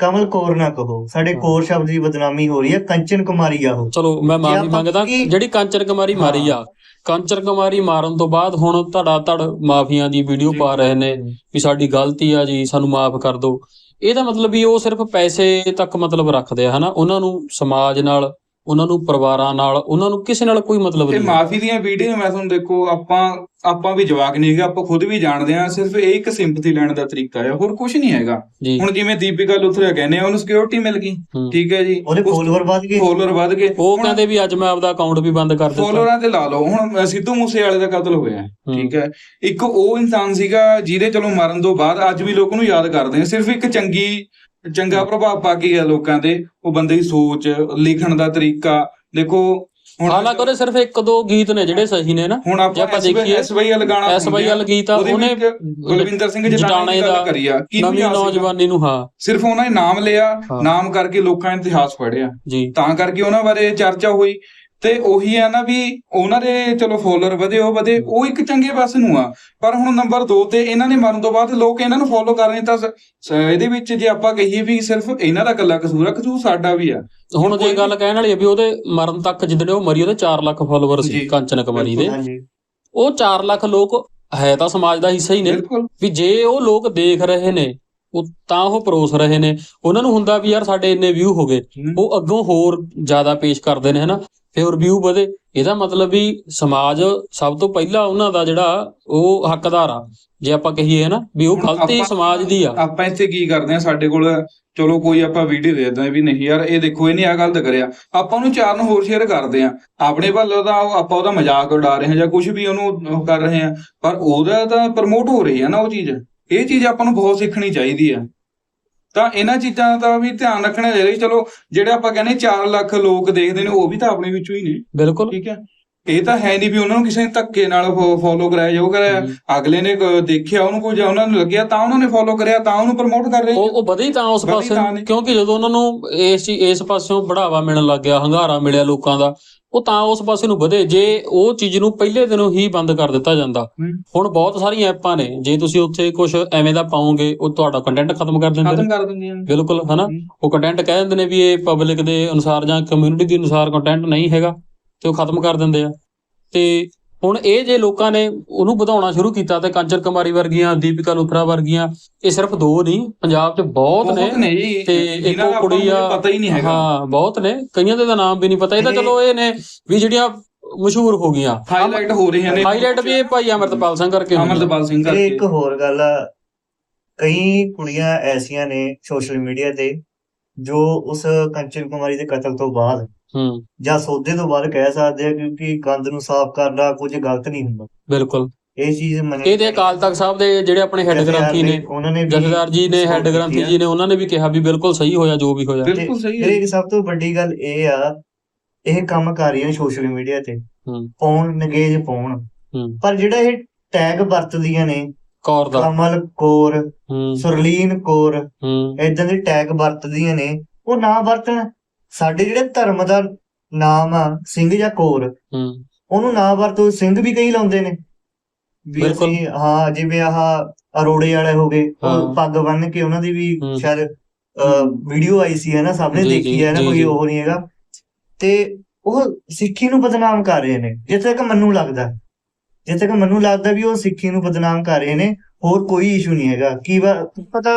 ਕਮਲ ਕੌਰ ਨਾ ਕਹੋ ਸਾਡੇ। ਕੌਰ ਸ਼ਬਦ ਦੀ ਬਦਨਾਮੀ ਹੋ ਰਹੀ ਹੈ ਕੰਚਨ ਕੁਮਾਰੀ ਆ ਉਹ। ਚਲੋ ਮੈਂ ਮਾਫੀ ਮੰਗਦਾ ਕੀ- ਜਿਹੜੀ ਕਾਂਚਨ ਕੁਮਾਰੀ ਮਾਰੀ ਆ ਕਾਂਚਨ ਕੁਮਾਰੀ ਮਾਰਨ ਤੋਂ ਬਾਅਦ ਹੁਣ ਧੜਾ ਧੜ ਮਾਫੀਆਂ ਦੀ ਵੀਡੀਓ ਪਾ ਰਹੇ ਨੇ ਵੀ ਸਾਡੀ ਗਲਤੀ ਆ ਜੀ ਸਾਨੂੰ ਮਾਫ ਕਰ ਦਿਓ। ਇਹਦਾ ਮਤਲਬ ਵੀ ਉਹ ਸਿਰਫ ਪੈਸੇ ਤੱਕ ਮਤਲਬ ਰੱਖਦੇ ਆ, ਹਨਾ? ਉਹਨਾਂ ਨੂੰ ਸਮਾਜ ਨਾਲ ਉਹਨਾਂ ਨੂੰ ਪਰਿਵਾਰਾਂ ਨਾਲ ਉਹਨਾਂ ਨੂੰ ਕਿਸੇ ਨਾਲ ਕੋਈ ਮਤਲਬ ਤੇ ਨਹੀਂ ਮਾਫੀ ਦੀਆਂ ਵੀਡੀਓ ਮੈਂ ਤੁਹਾਨੂੰ ਦੇਖੋ ਆਪਾਂ ਆਪਾਂ ਵੀ ਜਵਾਕ ਨਹੀਂ ਹੈਗੇ ਆਪਾਂ ਖੁਦ ਵੀ ਜਾਣਦੇ ਆ ਸਿਰਫ ਇਹ ਇੱਕ ਸਿੰਪਥੀ ਲੈਣ ਦਾ ਤਰੀਕਾ ਹੈ ਹੋਰ ਕੁਝ ਨਹੀਂ ਹੈਗਾ। ਜੀ। ਹੁਣ ਜਿਵੇਂ ਦੀਪਿਕਾ ਲੁਥਰਾ ਕਹਿੰਦੇ ਆ ਉਹਨੂੰ ਸਿਕਿਉਰਿਟੀ ਮਿਲ ਗਈ ਹੂੰ। ਠੀਕ ਹੈ ਜੀ। ਉਹਦੇ ਫੋਲੋਵਰ ਵੱਧ ਗਏ। ਫੋਲੋਅਰ ਵੱਧ ਗਏ। ਉਹ ਕਹਿੰਦੇ ਵੀ ਅੱਜ ਮੈਂ ਆਪਦਾ ਅਕਾਊਂਟ ਵੀ ਬੰਦ ਕਰ ਦਿੱਤਾ। ਫੋਲੋਅਰਾਂ ਤੇ ਲਾ ਲਓ ਹੁਣ ਸਿੱਧੂ ਮੂਸੇ ਵਾਲੇ ਦਾ ਕਤਲ ਹੋਇਆ ਹੈ, ਹੂੰ। ਠੀਕ ਹੈ। ਇੱਕ ਉਹ ਇਨਸਾਨ ਸੀਗਾ ਜਿਹਦੇ ਚਲੋ ਮਰਨ ਤੋਂ ਬਾਅਦ ਅੱਜ ਵੀ ਲੋਕ ਨੂੰ ਯਾਦ ਕਰਦੇ ਨੇ ਸਿਰਫ ਇੱਕ ਚੰਗੀ ਚੰਗਾ ਪ੍ਰਭਾਵ ਪਾ ਕੇ ਗਿਆ ਲੋਕਾਂ ਦੇ ਉਹ ਬੰਦੇ ਦੀ ਸੋਚ ਲਿਖਣ ਦਾ ਤਰੀਕਾ ਦੇਖੋ ਹੁਣ ਹਾਲਾਂਕਿ ਉਹਦੇ ਸਿਰਫ ਇੱਕ ਦੋ ਗੀਤ ਨੇ ਜਿਹੜੇ ਸਹੀ ਨੇ ਨਾ ਹੁਣ ਜੇ ਆਪਾਂ ਦੇਖੀਏ ਐਸਵਾਈਐਲ ਗਾਣਾ ਐਸਵਾਈਐਲ ਗੀਤ ਆ ਉਹਨੇ ਗੁਰਵਿੰਦਰ ਸਿੰਘ ਜਟਾਣੇ ਦੀ ਗੱਲ ਕਰੀ ਆ ਕਿਹਨੂੰ ਨਵੀਂ? ਨੌਜਵਾਨੀ ਨੂੰ ਹਾਂ ਸਿਰਫ ਉਹਨਾਂ ਨੇ ਨਾਮ ਲਿਆ। ਨਾਮ ਕਰਕੇ ਲੋਕਾਂ ਨੇ ਇਤਿਹਾਸ ਪੜ੍ਹਿਆ ਜੀ ਤਾਂ ਕਰਕੇ ਉਹਨਾਂ ਬਾਰੇ ਚਰਚਾ ਹੋਈ ਤੇ ਉਹੀ ਆ ਨਾ ਵੀ ਉਹਨਾਂ ਦੇ ਚਲੋ ਫੋਲੋਅਰ ਵਧੇ ਉਹ ਵਧੇ ਉਹ ਇੱਕ ਚੰਗੇ ਪਾਸੇ ਨੂੰ ਆ। ਪਰ ਹੁਣ ਨੰਬਰ 2 ਤੇ ਇਹਨਾਂ ਨੇ ਮਰਨ ਤੋਂ ਬਾਅਦ ਲੋਕ ਇਹਨਾਂ ਨੂੰ ਫੋਲੋ ਕਰ ਰਹੇ ਤਾਂ ਸ- ਇਹਦੇ ਵਿੱਚ ਜੇ ਆਪਾਂ ਕਹੀਏ ਵੀ ਸਿਰਫ ਇਹਨਾਂ ਦਾ ਇਕੱਲਾ ਕਸੂਰ ਆ ਕਸੂਰ ਸਾਡਾ ਵੀ ਆ। ਹੁਣ ਜੇ ਗੱਲ ਕਹਿਣ ਵਾਲੀ ਵੀ ਉਹਦੇ ਮਰਨ ਤੱਕ ਜਿੱਦਣ ਉਹ ਮਰੀ ਉਹਦੇ 4 ਲੱਖ ਫਾਲੋਅਰ ਸੀ ਜੀ, ਕੰਚਨ ਕੁਮਾਰੀ ਦੇ। ਹਾਂਜੀ। ਉਹ 4 ਲੱਖ ਲੋਕ ਹੈ ਤਾਂ ਸਮਾਜ ਦਾ ਹਿੱਸਾ ਹੀ ਨੇ। ਬਿਲਕੁਲ। ਵੀ ਜੇ ਉਹ ਲੋਕ ਦੇਖ ਰਹੇ ਨੇ ਉਹ ਤਾਂ ਉਹ ਪਰੋਸ ਰਹੇ ਨੇ। ਉਹਨਾਂ ਨੂੰ ਹੁੰਦਾ ਵੀ ਯਾਰ ਸਾਡੇ ਇੰਨੇ ਵਿਊ ਹੋ ਗਏ। ਉਹ ਅੱਗੋਂ ਹੋਰ ਜ਼ਿਆਦਾ ਪੇਸ਼ ਕਰਦੇ ਨੇ ਹਨਾ? ਫਿਰ ਰਿਵਿਊ ਵਧੇ। ਇਹਦਾ ਮਤਲਬ ਵੀ ਸਮਾਜ ਸਭ ਤੋਂ ਪਹਿਲਾਂ ਉਹਨਾਂ ਦਾ ਜਿਹੜਾ ਉਹ ਹੱਕਦਾਰ ਆ। ਜੇ ਆਪਾਂ ਕਹੀਏ ਹਨਾ ਵੀ ਉਹ ਗਲਤੀ ਸਮਾਜ ਦੀ ਆ। ਆਪਾਂ ਇੱਥੇ ਕੀ ਕਰਦੇ ਆ ਸਾਡੇ ਕੋਲ ਚਲੋ ਕੋਈ ਆਪਾਂ ਵੀਡੀਓ ਦੇ ਦਿੰਦੇ ਵੀ ਨਹੀਂ ਯਾਰ ਇਹ ਦੇਖੋ ਇਹਨੇ ਆ ਗਲਤ ਕਰਿਆ। ਆਪਾਂ ਉਹਨੂੰ ਚਾਰ ਨੂੰ ਹੋਰ ਸ਼ੇਅਰ ਕਰਦੇ ਆ। ਆਪਣੇ ਵੱਲੋਂ ਤਾਂ ਆਪਾਂ ਉਹਦਾ ਮਜ਼ਾਕ ਉਡਾ ਰਹੇ ਹਾਂ ਜਾਂ ਕੁਝ ਵੀ ਉਹਨੂੰ ਉਹ ਕਰ ਰਹੇ ਆ। ਪਰ ਉਹਦਾ ਤਾਂ ਪ੍ਰਮੋਟ ਹੋ ਰਹੀ ਆ ਨਾ ਉਹ ਚੀਜ਼। ਇਹ ਚੀਜ਼ ਆਪਾਂ ਨੂੰ ਬਹੁਤ ਸਿੱਖਣੀ ਚਾਹੀਦੀ ਆ। ਤਾਂ ਇਹਨਾਂ ਚੀਜ਼ਾਂ ਦਾ ਵੀ ਧਿਆਨ ਰੱਖਣਾ ਚਾਹੀਦਾ ਚਲੋ ਜਿਹੜੇ ਆਪਾਂ ਕਹਿੰਦੇ 4 ਲੱਖ ਲੋਕ ਦੇਖਦੇ ਨੇ ਉਹ ਵੀ ਤਾਂ ਆਪਣੇ ਵਿੱਚੋਂ ਹੀ ਨੇ। ਬਿਲਕੁਲ। ਠੀਕ ਹੈ? ਇਹ ਤਾਂ ਹੈ ਨਹੀਂ ਵੀ ਉਹਨਾਂ ਨੂੰ ਕਿਸੇ ਨੇ ਧੱਕੇ ਨਾਲ ਫੋਲੋ ਕਰਾਇਆ ਜੋ ਕਰਾਇਆ। ਅਗਲੇ ਨੇ ਦੇਖਿਆ ਉਹਨੂੰ ਕੋਈ ਜਾਂ ਉਹਨਾਂ ਨੂੰ ਲੱਗਿਆ ਤਾਂ ਉਹਨਾਂ ਨੇ ਫੋਲੋ ਕਰਿਆ ਤਾਂ ਉਹਨੂੰ ਪ੍ਰਮੋਟ ਕਰ ਰਹੇ। ਉਹ ਉਹ ਵਧੇ ਤਾਂ ਉਸ ਪਾਸੇ। ਕਿਉਂਕਿ ਜਦੋਂ ਉਹਨਾਂ ਨੂੰ ਇਸ ਚੀ- ਇਸ ਪਾਸਿਓਂ ਬੜਾਵਾ ਮਿਲਣ ਲੱਗ ਗਿਆ ਹੰਗਾਰਾ ਮਿਲਿਆ ਲੋਕਾਂ ਦਾ ਉਹ ਤਾਂ ਉਸ ਪਾਸੇ ਨੂੰ ਵਧੇ। ਜੇ ਉਹ ਚੀਜ਼ ਨੂੰ ਪਹਿਲੇ ਦਿਨੋਂ ਹੀ ਬੰਦ ਕਰ ਦਿੱਤਾ ਜਾਂਦਾ। ਹੁਣ ਬਹੁਤ ਸਾਰੀਆਂ ਐਪਾਂ ਨੇ। ਜੇ ਤੁਸੀਂ ਉੱਥੇ ਕੁਝ ਐਵੇਂ ਦਾ ਪਾਓਗੇ ਉਹ ਤੁਹਾਡਾ ਕੰਟੈਂਟ ਖਤਮ ਕਰ ਦਿੰਦੇ ਖਤਮ ਕਰ ਦਿੰਦੀਆਂ ਨੇ ਬਿਲਕੁਲ ਹਨਾ। ਉਹ ਕੰਟੈਂਟ ਕਹਿ ਦਿੰਦੇ ਨੇ ਵੀ ਇਹ ਪਬਲਿਕ ਦੇ ਅਨੁਸਾਰ ਜਾਂ ਕਮਿਊਨਿਟੀ ਦੇ ਅਨੁਸਾਰ ਕੰਟੈਂਟ ਨਹੀਂ ਹੈਗਾ ਤੇ ਉਹ ਖਤਮ ਕਰ ਦਿੰਦੇ ਆ। ਤੇ ਹੁਣ ਇਹ ਜੇ ਲੋਕਾਂ ਨੇ ਉਹਨੂੰ ਵਧਾਉਣਾ ਸ਼ੁਰੂ ਕੀਤਾ ਤੇ ਕੰਚਨ ਕੁਮਾਰੀ ਵਰਗੀਆਂ ਦੀਪਿਕਾ ਲੁਥਰਾ ਵਰਗੀਆਂ ਇਹ ਸਿਰਫ ਦੋ ਨਹੀਂ ਪੰਜਾਬ 'ਚ ਬਹੁਤ ਨੇ ਤੇ ਇੱਕ ਕੁੜੀ ਆ ਪਤਾ ਹੀ ਨਹੀਂ ਹੈਗਾ। ਹਾਂ ਬਹੁਤ ਨੇ। ਕਈਆਂ ਦੇ ਤਾਂ ਨਾਮ ਵੀ ਨਹੀਂ ਪਤਾ। ਇਹ ਤਾਂ ਚਲੋ ਇਹ ਨੇ ਵੀ ਜਿਹੜੀਆਂ ਮਸ਼ਹੂਰ ਹੋ ਗਈਆਂ। ਹਾਈਲਾਈਟ ਹੋ ਰਹੀਆਂ ਨੇ। ਹਾਈਲਾਈਟ ਵੀ ਇਹ ਭਾਈ ਅਮਰਤਪਾਲ ਸਿੰਘ ਕਰਕੇ। ਅਮਰਤਪਾਲ ਸਿੰਘ ਕਰਕੇ। ਇੱਕ ਹੋਰ ਗੱਲ ਆ ਕਈ ਕੁੜੀਆਂ ਐਸੀਆਂ ਨੇ ਸੋਸ਼ਲ ਮੀਡੀਆ ਤੇ ਜੋ ਉਸ ਕੰਚਨ ਕੁਮਾਰੀ ਦੇ ਕਤਲ ਤੋਂ ਬਾਅਦ ਹੂੰ। ਜਾਂ ਸੌਦੇ ਤੋਂ ਬਾਅਦ ਕਹਿ ਸਕਦੇ ਆ ਕਿਉਂਕਿ ਗੰਦ ਨੂੰ ਸਾਫ਼ ਕਰਨਾ ਕੁਝ ਗਲਤ ਨਹੀਂ ਹੁੰਦਾ। ਬਿਲਕੁਲ। ਇਹ ਚੀਜ਼ ਮੰਨੀ ਇਹ ਤੇ ਅਕਾਲ ਤਖਤ ਸਾਹਿਬ ਦੇ ਜਿਹੜੇ ਆਪਣੇ ਹੈੱਡ ਗ੍ਰੰਥੀ ਨੇ ਉਹਨਾਂ ਨੇ ਵੀ ਜਥੇਦਾਰ ਜੀ ਨੇ ਹੈੱਡ ਗ੍ਰੰਥੀ। ਜੀ ਨੇ ਉਹਨਾਂ ਨੇ ਵੀ ਕਿਹਾ ਵੀ ਬਿਲਕੁਲ ਸਹੀ ਹੋਇਆ ਜੋ ਵੀ ਹੋਇਆ। ਬਿਲਕੁਲ ਸਹੀ ਹੈ। ਇੱਕ ਸਭ ਤੋਂ ਵੱਡੀ ਗੱਲ ਇਹ ਆ ਇਹ ਕੰਮ ਕਰ ਰਹੀਆਂ ਸੋਸ਼ਲ ਮੀਡੀਆ ਤੇ। ਪਾਉਣ ਨਗੇਜ ਪਾਉਣ ਪਰ ਜਿਹੜਾ ਇਹ ਟੈਗ ਵਰਤਦੀਆਂ ਨੇ ਕੌਰ ਦਾ। ਕਮਲ ਕੌਰ ਹੂੰ। ਸੁਰਲੀਨ ਕੌਰ ਹੂੰ। ਇਦਾਂ ਦੇ ਟੈਗ ਵਰਤਦੀਆਂ ਨੇ ਉਹ ਨਾ ਵਰਤਣ ਸਾਡੇ ਜਿਹੜੇ ਧਰਮ ਦਾ ਨਾਮ ਆ ਸਿੰਘ ਜਾਂ ਕੌਰ ਹੂੰ ਉਹਨੂੰ ਨਾ ਵਰਤੋ ਸਿੰਘ ਵੀ ਕਈ ਲਾਉਂਦੇ ਨੇ ਵੀ ਬਿਲਕੁਲ। ਅਸੀਂ ਹਾਂ ਜਿਵੇਂ ਆਹ ਅਰੋੜੇ ਵਾਲੇ ਹੋ ਗਏ ਉਹ ਹਾਂ। ਪੱਗ ਬੰਨ ਕੇ ਉਹਨਾਂ ਦੀ ਵੀ ਹੂੰ। ਸ਼ਾਇਦ ਵੀਡੀਓ ਆਈ ਸੀ ਹੈ ਨਾ ਸਭ ਨੇ ਜੀ, ਦੇਖੀ ਹੈ ਨਾ ਜੀ, ਕੋਈ ਜੀ। ਉਹ ਨਹੀਂ ਹੈਗਾ ਤੇ ਉਹ ਸਿੱਖੀ ਨੂੰ ਬਦਨਾਮ ਕਰ ਰਹੇ ਨੇ ਜਿੱਥੇ ਤੱਕ ਮੈਨੂੰ ਲੱਗਦਾ ਜਿੱਥੇ ਤੱਕ ਮੈਨੂੰ ਲੱਗਦਾ ਵੀ ਉਹ ਸਿੱਖੀ ਨੂੰ ਬਦਨਾਮ ਕਰ ਰਹੇ ਨੇ ਹੋਰ ਕੋਈ ਇਸ਼ੂ ਨਹੀਂ ਹੈਗਾ ਕੀ ਵਾ- ਪਤਾ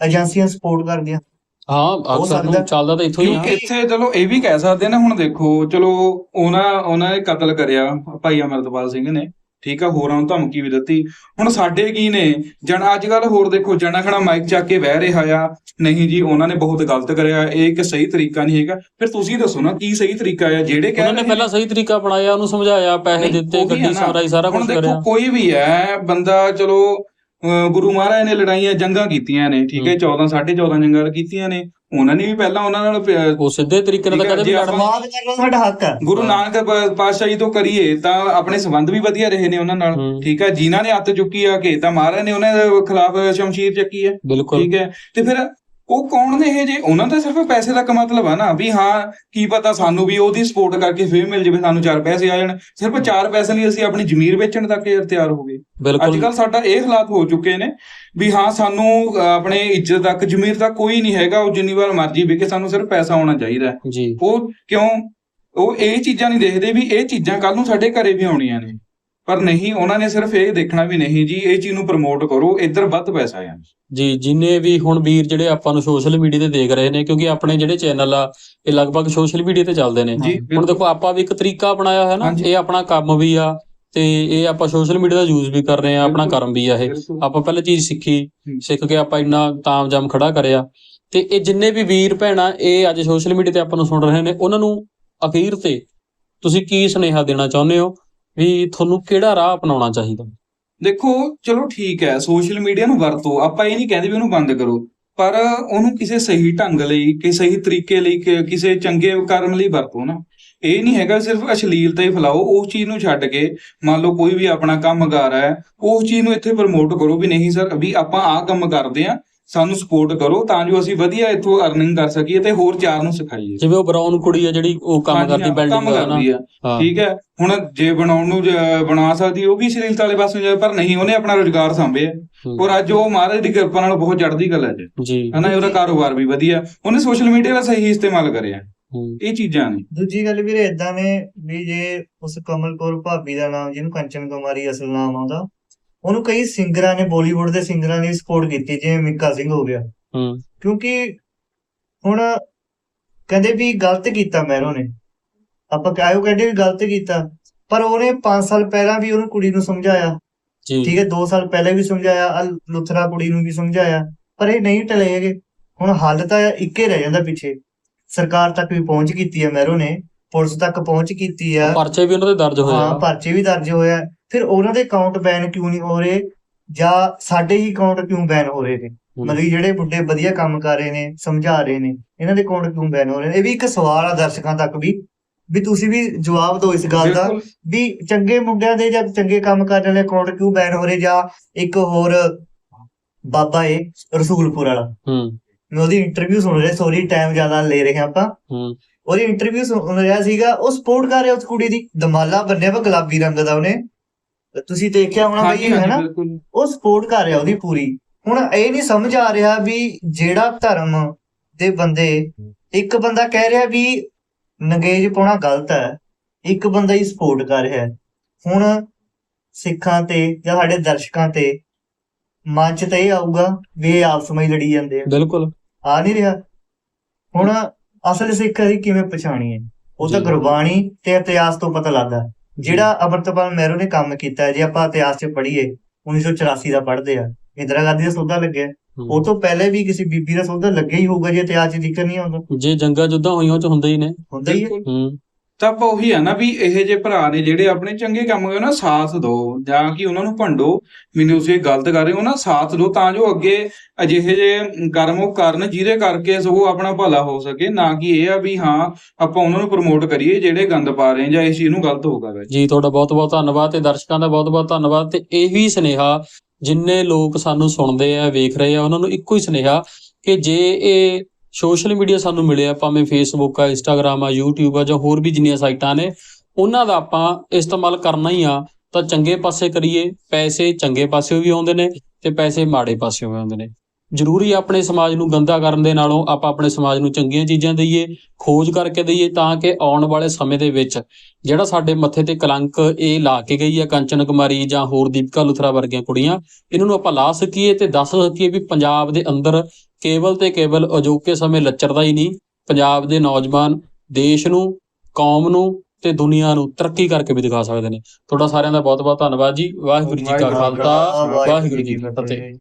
ਏਜੰਸੀਆਂ ਸਪੋਰਟ ਕਰਦੀਆਂ ਹਾਂ ਅਕਸਰ ਨੂੰ। ਚੱਲਦਾ ਤਾਂ ਇੱਥੋਂ ਹੀ ਆ। ਕਿਉਂਕਿ ਇੱਥੇ ਚਲੋ ਇਹ ਵੀ ਕਹਿ ਸਕਦੇ ਨੇ ਹੁਣ ਦੇਖੋ ਚਲੋ ਉਹਨਾਂ ਉਹਨਾਂ ਨੇ ਕਤਲ ਕਰਿਆ ਭਾਈ ਅਮਰਤਪਾਲ ਸਿੰਘ ਨੇ ਠੀਕ ਆ ਹੋਰਾਂ ਨੂੰ ਧਮਕੀ ਵੀ ਦਿੱਤੀ। ਹੁਣ ਸਾਡੇ ਕੀ ਨੇ? ਜਣ ਅੱਜ ਕੱਲ ਹੋਰ ਦੇਖੋ ਜਣਾ ਖਣਾ ਮਾਈਕ ਚੱਕ ਕੇ ਬਹਿ ਰਿਹਾ ਆ। ਨਹੀਂ ਜੀ ਉਹਨਾਂ ਨੇ ਬਹੁਤ ਗਲਤ ਕਰਿਆ ਇਹ ਇੱਕ ਸਹੀ ਤਰੀਕਾ ਨਹੀਂ ਹੈਗਾ। ਫਿਰ ਤੁਸੀਂ ਦੱਸੋ ਨਾ ਕੀ ਸਹੀ ਤਰੀਕਾ ਆ? ਜਿਹੜੇ ਕਹਿ ਉਹਨਾਂ ਨੇ ਰਹੇ ਪਹਿਲਾਂ ਸਹੀ ਤਰੀਕਾ ਅਪਣਾਇਆ ਉਹਨੂੰ ਸਮਝਾਇਆ ਪੈਸੇ ਨਹੀਂ, ਦਿੱਤੇ ਉਹ ਹੈ ਗੱਡੀ ਨਾ। ਸਵਰਾਈ ਸਾਰਾ ਹੁਣ ਕੁਝ ਦੇਖੋ ਕਰਿਆ। ਕੋਈ ਵੀ ਹੈ ਬੰਦਾ ਚਲੋ ਗੁਰੂ ਮਹਾਰਾਜ ਨੇ ਲੜਾਈਆਂ ਜੰਗਾਂ ਕੀਤੀਆਂ ਨੇ ਠੀਕ ਹੈ 14 14.5 ਜੰਗਾਂ ਕੀਤੀਆਂ ਨੇ ਉਹਨਾਂ ਨੇ ਵੀ ਪਹਿਲਾਂ ਉਹਨਾਂ ਨਾਲ ਉਹ ਸਿੱਧੇ ਤਰੀਕੇ ਨਾਲ ਕਦੇ ਵੀ ਲੜਨਾ ਸਾਡਾ ਹੱਕ। ਆ ਗੁਰੂ ਨਾਨਕ ਪਾਤਸ਼ਾਹ ਜੀ ਤੋਂ ਕਰੀਏ ਤਾਂ ਆਪਣੇ ਸੰਬੰਧ ਵੀ ਵਧੀਆ ਰਹੇ ਨੇ ਉਹਨਾਂ ਨਾਲ ਹੂੰ। ਠੀਕ ਹੈ ਜਿਨ੍ਹਾਂ ਨੇ ਹੱਥ ਚੁੱਕੀ ਆ ਕੇ ਤਾਂ ਮਹਾਰਾਜ ਨੇ ਉਹਨਾਂ ਦੇ ਖਿਲਾਫ ਸ਼ਮਸ਼ੀਰ ਚੱਕੀ ਹੈ ਬਿਲਕੁਲ। ਠੀਕ ਹੈ ਤੇ ਫਿਰ ਉਹ ਕੌਣ ਨੇ ਇਹ ਜੇ? ਉਹਨਾਂ ਦਾ ਸਿਰਫ ਪੈਸੇ ਤੱਕ ਮਤਲਬ ਆ ਨਾ ਵੀ ਹਾਂ ਕੀ ਪਤਾ ਸਾਨੂੰ ਵੀ ਉਹਦੀ ਸਪੋਰਟ ਕਰਕੇ ਫੇਰ ਮਿਲ ਜਾਵੇ ਸਾਨੂੰ ਚਾਰ ਪੈਸੇ ਆ ਜਾਣ। ਸਿਰਫ ਚਾਰ ਪੈਸੇ ਲਈ ਅਸੀਂ ਆਪਣੀ ਜ਼ਮੀਰ ਵੇਚਣ ਤੱਕ ਯਾਰ ਤਿਆਰ ਹੋ ਗਏ। ਅੱਜ ਕੱਲ ਸਾਡਾ ਇਹ ਹਾਲਾਤ ਹੋ ਚੁੱਕੇ ਨੇ ਵੀ ਹਾਂ ਸਾਨੂੰ ਆਪਣੇ ਇੱਜ਼ਤ ਤੱਕ ਜ਼ਮੀਰ ਤੱਕ ਕੋਈ ਨਹੀਂ ਹੈਗਾ ਉਹ ਜਿੰਨੀ ਵਾਰ ਮਰਜ਼ੀ ਵਿਕੇ ਸਾਨੂੰ ਸਿਰਫ ਪੈਸਾ ਆਉਣਾ ਚਾਹੀਦਾ। ਉਹ ਕਿਉਂ? ਉਹ ਇਹ ਚੀਜ਼ਾਂ ਨਹੀਂ ਦੇਖਦੇ ਵੀ ਇਹ ਚੀਜ਼ਾਂ ਕੱਲ ਨੂੰ ਸਾਡੇ ਘਰੇ ਵੀ ਆਉਣੀਆਂ ਨੇ। ਪਰ ਨਹੀਂ ਉਹਨਾਂ ਨੇ ਸਿਰਫ ਇਹ ਦੇਖਣਾ ਵੀ ਨਹੀਂ ਜੀ ਇਹ ਚੀਜ਼ ਨੂੰ ਪ੍ਰਮੋਟ ਕਰੋ ਇੱਧਰ ਵੱਧ ਪੈਸਾ ਆ ਜੀ ਜਿੰਨੇ ਵੀ ਹੁਣ ਵੀਰ ਜਿਹੜੇ ਆਪਾਂ ਨੂੰ ਸੋਸ਼ਲ ਮੀਡੀਆ ਤੇ ਦੇਖ ਰਹੇ ਨੇ ਕਿਉਂਕਿ ਆਪਣੇ ਜਿਹੜੇ ਚੈਨਲ ਆ ਇਹ ਲਗਭਗ ਸੋਸ਼ਲ ਮੀਡੀਆ ਤੇ ਚੱਲਦੇ ਨੇ ਹੁਣ ਦੇਖੋ ਆਪਾਂ ਵੀ ਇੱਕ ਤਰੀਕਾ ਅਪਣਾਇਆ ਹੋਇਆ ਨਾ। ਇਹ ਆਪਣਾ ਕੰਮ ਵੀ ਆ ਤੇ ਇਹ ਆਪਾਂ ਸੋਸ਼ਲ ਮੀਡੀਆ ਦਾ ਯੂਜ਼ ਵੀ ਕਰ ਰਹੇ ਆ ਆਪਣਾ। ਕਰਮ ਵੀ ਆ ਇਹ। ਆਪਾਂ ਪਹਿਲਾਂ ਚੀਜ਼ ਸਿੱਖੀ। ਸਿੱਖ ਕੇ ਆਪਾਂ ਇੰਨਾ ਤਾਮਜਾਮ ਖੜਾ ਕਰਿਆ ਤੇ ਇਹ ਜਿੰਨੇ ਵੀ ਵੀਰ ਭੈਣਾਂ ਇਹ ਅੱਜ ਸੋਸ਼ਲ ਮੀਡੀਆ ਤੇ ਆਪਾਂ ਨੂੰ ਸੁਣ ਰਹੇ ਨੇ ਉਹਨਾਂ ਨੂੰ ਅਖੀਰ ਤੇ ਤੁਸੀਂ ਕੀ ਸੁਨੇਹਾ ਦੇਣਾ ਚਾਹੁੰਦੇ ਹੋ ਵੀ ਤੁਹਾਨੂੰ ਕਿਹੜਾ ਰਾਹ ਅਪਣਾਉਣਾ ਚਾਹੀਦਾ? ਦੇਖੋ, ਚਲੋ ਠੀਕ ਹੈ ਸੋਸ਼ਲ ਮੀਡੀਆ ਨੂੰ ਵਰਤੋ। ਆਪਾਂ ਇਹ ਨਹੀਂ ਕਹਿੰਦੇ ਵੀ ਉਹਨੂੰ ਬੰਦ ਕਰੋ। ਪਰ ਉਹਨੂੰ ਕਿਸੇ ਸਹੀ ਢੰਗ ਲਈ ਕਿ ਸਹੀ ਤਰੀਕੇ ਲਈ ਕਿਸੇ ਚੰਗੇ ਕਰਮ ਲਈ ਵਰਤੋ ਨਾ। ਇਹ ਨਹੀਂ ਹੈਗਾ ਸਿਰਫ ਅਸ਼ਲੀਲਤਾ ਹੀ ਫੈਲਾਓ। ਉਸ ਚੀਜ਼ ਨੂੰ ਛੱਡ ਕੇ, ਮੰਨ ਲਓ ਕੋਈ ਵੀ ਆਪਣਾ ਕੰਮ ਕੰਮਕਾਰ ਹੈ, ਉਸ ਚੀਜ਼ ਨੂੰ ਇੱਥੇ ਪ੍ਰਮੋਟ ਕਰੋ ਵੀ ਨਹੀਂ ਸਰ ਵੀ ਆਪਾਂ ਆਹ ਕੰਮ ਕਰਦੇ ਆ ਸਾਨੂੰ ਸਪੋਰਟ ਕਰੋ ਤਾਂ ਜੋ ਅਸੀਂ ਵਧੀਆ ਇੱਥੋਂ ਅਰਨਿੰਗ ਕਰ ਸਕੀਏ ਤੇ ਹੋਰ ਚਾਰ ਨੂੰ ਸਿਖਾਈਏ। ਜਿਵੇਂ ਉਹ ਬਰਾਊਨ ਕੁੜੀ ਆ ਜਿਹੜੀ ਉਹ ਕੰਮ ਕਰਦੀ ਬਿਲਡਿੰਗ ਦਾ ਨਾ ਠੀਕ ਹੈ ਹੁਣ ਜੇ ਬਣਾਉਣ ਨੂੰ ਬਣਾ ਸਕਦੀ ਉਹ ਵੀ ਸ਼ਰੀਲਤਾ ਵਾਲੇ ਪਾਸੇ ਜਾਏ ਪਰ ਨਹੀਂ ਉਹਨੇ ਆਪਣਾ ਰੋਜ਼ਗਾਰ ਸੰਭਿਆ। ਔਰ ਅੱਜ ਉਹ ਮਹਾਰਾਜ ਦੀ ਕਿਰਪਾ ਨਾਲ ਬਹੁਤ ਚੜ੍ਹਦੀ ਕਲਾ 'ਚ ਹੈ। ਜੀ। ਹਨਾ ਉਹਦਾ ਕਾਰੋਬਾਰ ਵੀ ਵਧੀਆ। ਉਹਨੇ ਸੋਸ਼ਲ ਮੀਡੀਆ ਦਾ ਸਹੀ ਇਸਤੇਮਾਲ ਕਰਿਆ। ਇਹ ਚੀਜ਼ਾਂ ਨੇ। ਦੂਜੀ ਗੱਲ ਵੀਰੇ ਇਦਾਂ ਨੇ ਵੀ ਜੇ ਉਸ ਕਮਲ ਕੌਰ ਭਾਬੀ ਦਾ ਨਾਮ ਜਿਹਨੂੰ ਕੰਚਨ ਕੁਮਾਰੀ ਅਸਲ ਨਾਮ ਆਉਂਦਾ ਉਹਨੂੰ ਕਈ ਸਿੰਗਰਾਂ ਨੇ ਬਾਲੀਵੁੱਡ ਦੇ ਸਿੰਗਰਾਂ ਨੇ ਸਪੋਰਟ ਕੀਤੀ ਜਿਵੇਂ ਮਿੱਕਾ ਸਿੰਘ ਹੋ ਗਿਆ। ਹੂੰ। ਕਿਉਂਕਿ ਹੁਣ ਕਹਿੰਦੇ ਵੀ ਗਲਤ ਕੀਤਾ ਮਹਿਰੋ ਨੇ। ਆਪਾਂ ਕਾਇਓ ਕਹਿੰਦੇ ਵੀ ਗਲਤ ਕੀਤਾ ਪਰ ਉਹਨੇ 5 ਸਾਲ ਪਹਿਲਾਂ ਵੀ ਉਹਨੂੰ ਕੁੜੀ ਨੂੰ ਸਮਝਾਇਆ। ਜੀ। ਠੀਕ ਹੈ 2 ਸਾਲ ਪਹਿਲੇ ਵੀ ਸਮਝਾਇਆ ਲੁਥਰਾ ਕੁੜੀ ਨੂੰ ਵੀ ਸਮਝਾਇਆ ਪਰ ਇਹ ਨਹੀਂ ਟਲੇ ਹੈਗੇ। ਹੁਣ ਹੱਲ ਤਾਂ ਇੱਕੇ ਰਹਿ ਜਾਂਦਾ ਪਿੱਛੇ। ਸਰਕਾਰ ਤੱਕ ਵੀ ਪਹੁੰਚ ਕੀਤੀ ਹੈ ਮਹਿਰੋ ਨੇ ਪੁਲਿਸ ਤੱਕ ਪਹੁੰਚ ਕੀਤੀ ਆ ਪਰਚੇ ਵੀ ਉਹਨਾਂ ਦੇ ਦਰਜ ਹੋਏ ਹਾਂ ਪਰਚੇ ਵੀ ਦਰਜ ਹੋਇਆ ਫਿਰ ਉਹਨਾਂ ਦੇ ਅਕਾਊਂਟ ਬੈਨ ਕਿਉਂ ਨਹੀਂ ਹੋ ਰਹੇ? ਜਾਂ ਸਾਡੇ ਹੀ ਅਕਾਊਂਟ ਕਿਉਂ ਬੈਨ ਹੋ ਰਹੇ ਨੇ? ਮਤਲਬ ਕਿ ਜਿਹੜੇ ਬੁੱਢੇ ਵਧੀਆ ਕੰਮ ਕਰ ਰਹੇ ਨੇ ਸਮਝਾ ਰਹੇ ਨੇ ਇਹਨਾਂ ਦੇ ਅਕਾਊਂਟ ਕਿਉਂ ਬੈਨ ਹੋ ਰਹੇ ਨੇ? ਇਹ ਵੀ ਇੱਕ ਸਵਾਲ ਆ ਦਰਸ਼ਕਾਂ ਤੱਕ ਵੀ ਵੀ ਤੁਸੀਂ ਵੀ ਜਵਾਬ ਦਿਓ ਇਸ ਗੱਲ ਦਾ ਵੀ ਚੰਗੇ ਮੁੰਡਿਆਂ ਦੇ ਜਾਂ ਚੰਗੇ ਕੰਮ ਕਰਨ ਵਾਲੇ ਅਕਾਊਂਟ ਕਿਉਂ ਬੈਨ ਹੋ ਰਹੇ? ਜਾਂ ਇੱਕ ਹੋਰ ਬਾਬਾ ਏ ਰਸੂਲਪੁਰ ਵਾਲਾ। ਹੂੰ। ਮੈਂ ਉਹਦੀ ਇੰਟਰਵਿਊ ਸੁਣ ਰਿਹਾ ਸੌਰੀ ਟਾਈਮ ਜ਼ਿਆਦਾ ਲੈ ਰਹੇ ਆਪਾਂ। ਹੂੰ। ਉਹਦੀ ਇੰਟਰਵਿਊ ਸੁਣ ਰਿਹਾ ਸੀਗਾ ਉਹ ਸਪੋਰਟ ਕਰ ਰਿਹਾ ਉਸ ਕੁੜੀ ਦੀ। ਦਮਾਲਾ ਬੰਨਿਆ ਵਾ ਗੁਲਾਬੀ ਰੰਗ ਦਾ ਉਹਨੇ। ਤੁਸੀਂ ਦੇਖਿਆ ਹੋਣਾ ਬਈ ਹੈ ਨਾ ਉਹ ਸਪੋਰਟ ਕਰ ਰਿਹਾ ਉਹਦੀ ਪੂਰੀ। ਹੁਣ ਇਹ ਨਹੀਂ ਸਮਝ ਆ ਰਿਹਾ ਵੀ ਜਿਹੜਾ ਧਰਮ ਦੇ ਬੰਦੇ ਇੱਕ ਬੰਦਾ ਕਹਿ ਰਿਹਾ ਵੀ ਨੰਗੇਜ ਪਾਉਣਾ ਗਲਤ ਹੈ ਇੱਕ ਬੰਦਾ ਹੀ ਸਪੋਰਟ ਕਰ ਰਿਹਾ ਹੁਣ ਸਿੱਖਾਂ ਤੇ ਜਾਂ ਸਾਡੇ ਦਰਸ਼ਕਾਂ ਤੇ ਮਨ ਚ ਤਾਂ ਇਹ ਆਊਗਾ ਵੀ ਇਹ ਆਪਸ ਵਿੱਚ ਲੜੀ ਜਾਂਦੇ ਆ। ਬਿਲਕੁਲ। ਆ ਨਹੀਂ ਰਿਹਾ। ਹੁਣ ਅਸਲ ਸਿੱਖ ਅਸੀਂ ਕਿਵੇਂ ਪਛਾਣੀਏ? ਉਹ ਤਾਂ। ਗੁਰਬਾਣੀ ਤੇ ਇਤਿਹਾਸ ਤੋਂ ਪਤਾ ਲੱਗਦਾ। ਜਿਹੜਾ ਅਮਰਤਪਾਲ ਮਹਿਰੋ ਨੇ ਕੰਮ ਕੀਤਾ ਜੇ ਆਪਾਂ ਇਤਿਹਾਸ 'ਚ ਪੜ੍ਹੀਏ 1984 ਦਾ ਪੜ੍ਹਦੇ ਆ ਇੰਦਰਾ ਗਾਂਧੀ ਦਾ ਸੌਦਾ ਲੱਗਿਆ। ਉਹ ਤੋਂ ਪਹਿਲੇ ਵੀ ਕਿਸੇ ਬੀਬੀ ਦਾ ਸੌਦਾ ਲੱਗਿਆ ਹੀ ਹੋਊਗਾ ਜੇ ਇਤਿਹਾਸ 'ਚ ਜ਼ਿਕਰ ਨਹੀਂ ਆਉਂਦਾ। ਜੇ ਜੰਗਾਂ ਜੁੱਦਾਂ ਹੋਈਆਂ ਉਹ ਚ ਹੁੰਦੇ ਹੀ ਨੇ। ਹੁੰਦਾ ਹੀ। ਹੂੰ। ਤਾਂ ਆਪਾਂ ਉਹੀ ਆ ਨਾ ਵੀ ਇਹ ਜੇ ਭਰਾ ਨੇ ਜਿਹੜੇ ਆਪਣੇ ਚੰਗੇ ਕੰਮ ਹੋਏ ਸਾਥ ਦਿਓ। ਜਾਂ ਕਿ ਉਹਨਾਂ ਨੂੰ ਭੰਡੋ। ਮੈਨੂੰ ਤੁਸੀਂ ਗਲਤ ਕਰ ਰਹੇ ਹੋ ਨਾ ਸਾਥ ਦਿਓ ਤਾਂ ਜੋ ਅੱਗੇ ਅਜਿਹੇ ਜੇ ਕਰਮ ਉਹ ਕਰਨ, ਜਿਹਦੇ ਕਰਕੇ ਸਗੋਂ ਆਪਣਾ ਭਲਾ ਹੋ ਸਕੇ। ਨਾ ਕਿ ਇਹ ਆ ਵੀ ਹਾਂ, ਆਪਾਂ ਉਹਨਾਂ ਨੂੰ ਪ੍ਰਮੋਟ ਕਰੀਏ ਜਿਹੜੇ ਗੰਦ ਪਾ ਰਹੇ ਜਾਂ ਇਸ ਚੀਜ਼ ਨੂੰ ਗਲਤ ਹੋਗਾ ਵੈਸੇ ਜੀ, ਤੁਹਾਡਾ ਬਹੁਤ ਬਹੁਤ ਧੰਨਵਾਦ ਤੇ ਦਰਸ਼ਕਾਂ ਦਾ ਬਹੁਤ ਬਹੁਤ ਧੰਨਵਾਦ। ਤੇ ਇਹੀ ਸੁਨੇਹਾ ਜਿੰਨੇ ਲੋਕ ਸਾਨੂੰ ਸੁਣਦੇ ਆ, ਵੇਖ ਰਹੇ ਆ, ਉਹਨਾਂ ਨੂੰ ਇੱਕੋ ਹੀ ਸੁਨੇਹਾ ਕਿ ਜੇ ਇਹ ਸੋਸ਼ਲ ਮੀਡੀਆ ਸਾਨੂੰ ਮਿਲਿਆ ਭਾਵੇਂ ਫੇਸਬੁੱਕ ਆ ਇੰਸਟਾਗ੍ਰam ਆ, YouTube ਆ ਜਾਂ ਹੋਰ ਵੀ ਜਿੰਨੀਆਂ ਸਾਈਟਾਂ ਨੇ, ਉਹਨਾਂ ਦਾ ਆਪਾਂ ਇਸਤੇਮਾਲ ਕਰਨਾ ਹੀ ਆ, ਤਾਂ ਚੰਗੇ ਪਾਸੇ ਕਰੀਏ, ਪੈਸੇ ਚੰਗੇ ਪਾਸੇ ਵੀ ਆਉਂਦੇ ਨੇ ਤੇ ਪੈਸੇ ਮਾੜੇ ਪਾਸੇ ਵੀ ਆਉਂਦੇ ਨੇ। ਜ਼ਰੂਰੀ ਆਪਣੇ ਸਮਾਜ ਨੂੰ ਗੰਦਾ ਕਰਨ ਦੇ ਨਾਲੋਂ ਆਪਾਂ ਆਪਣੇ ਸਮਾਜ ਨੂੰ ਚੰਗੀਆਂ ਚੀਜ਼ਾਂ ਦਈਏ, ਖੋਜ ਕਰਕੇ ਦਈਏ ਤਾਂ ਕਿ ਆਉਣ ਵਾਲੇ ਸਮੇਂ ਦੇ ਵਿੱਚ ਜਿਹੜਾ ਸਾਡੇ ਮੱਥੇ ਤੇ ਕਲੰਕ ਇਹ ਲਾ ਕੇ ਗਈ ਹੈ ਕੰਚਨ ਕੁਮਾਰੀ ਜਾਂ ਹੋਰ ਦੀਪਕਾ ਲੁਥਰਾ ਵਰਗੀਆਂ ਕੁੜੀਆਂ, ਇਹਨਾਂ ਨੂੰ ਆਪਾਂ ਲਾ ਸਕੀਏ ਤੇ ਦੱਸ ਸਕੀਏ ਵੀ ਪੰਜਾਬ ਦੇ ਅੰਦਰ ਕੇਵਲ ਤੇ ਕੇਵਲ ਅਜੋਕੇ ਸਮੇਂ ਲੱਚਰਦਾ ਹੀ ਨਹੀਂ ਪੰਜਾਬ ਦੇ ਨੌਜਵਾਨ ਦੇਸ਼ ਨੂੰ ਕੌਮ ਨੂੰ ਤੇ ਦੁਨੀਆ ਨੂੰ ਤਰੱਕੀ ਕਰਕੇ ਵੀ ਦਿਖਾ ਸਕਦੇ ਨੇ। ਤੁਹਾਡਾ ਸਾਰਿਆਂ ਦਾ ਬਹੁਤ ਬਹੁਤ ਧੰਨਵਾਦ ਜੀ। ਵਾਹਿਗੁਰੂ ਜੀ ਕਾ ਖਾਲਸਾ ਵਾਹਿਗੁਰੂ ਜੀ ਕੀ ਫਤਿਹ।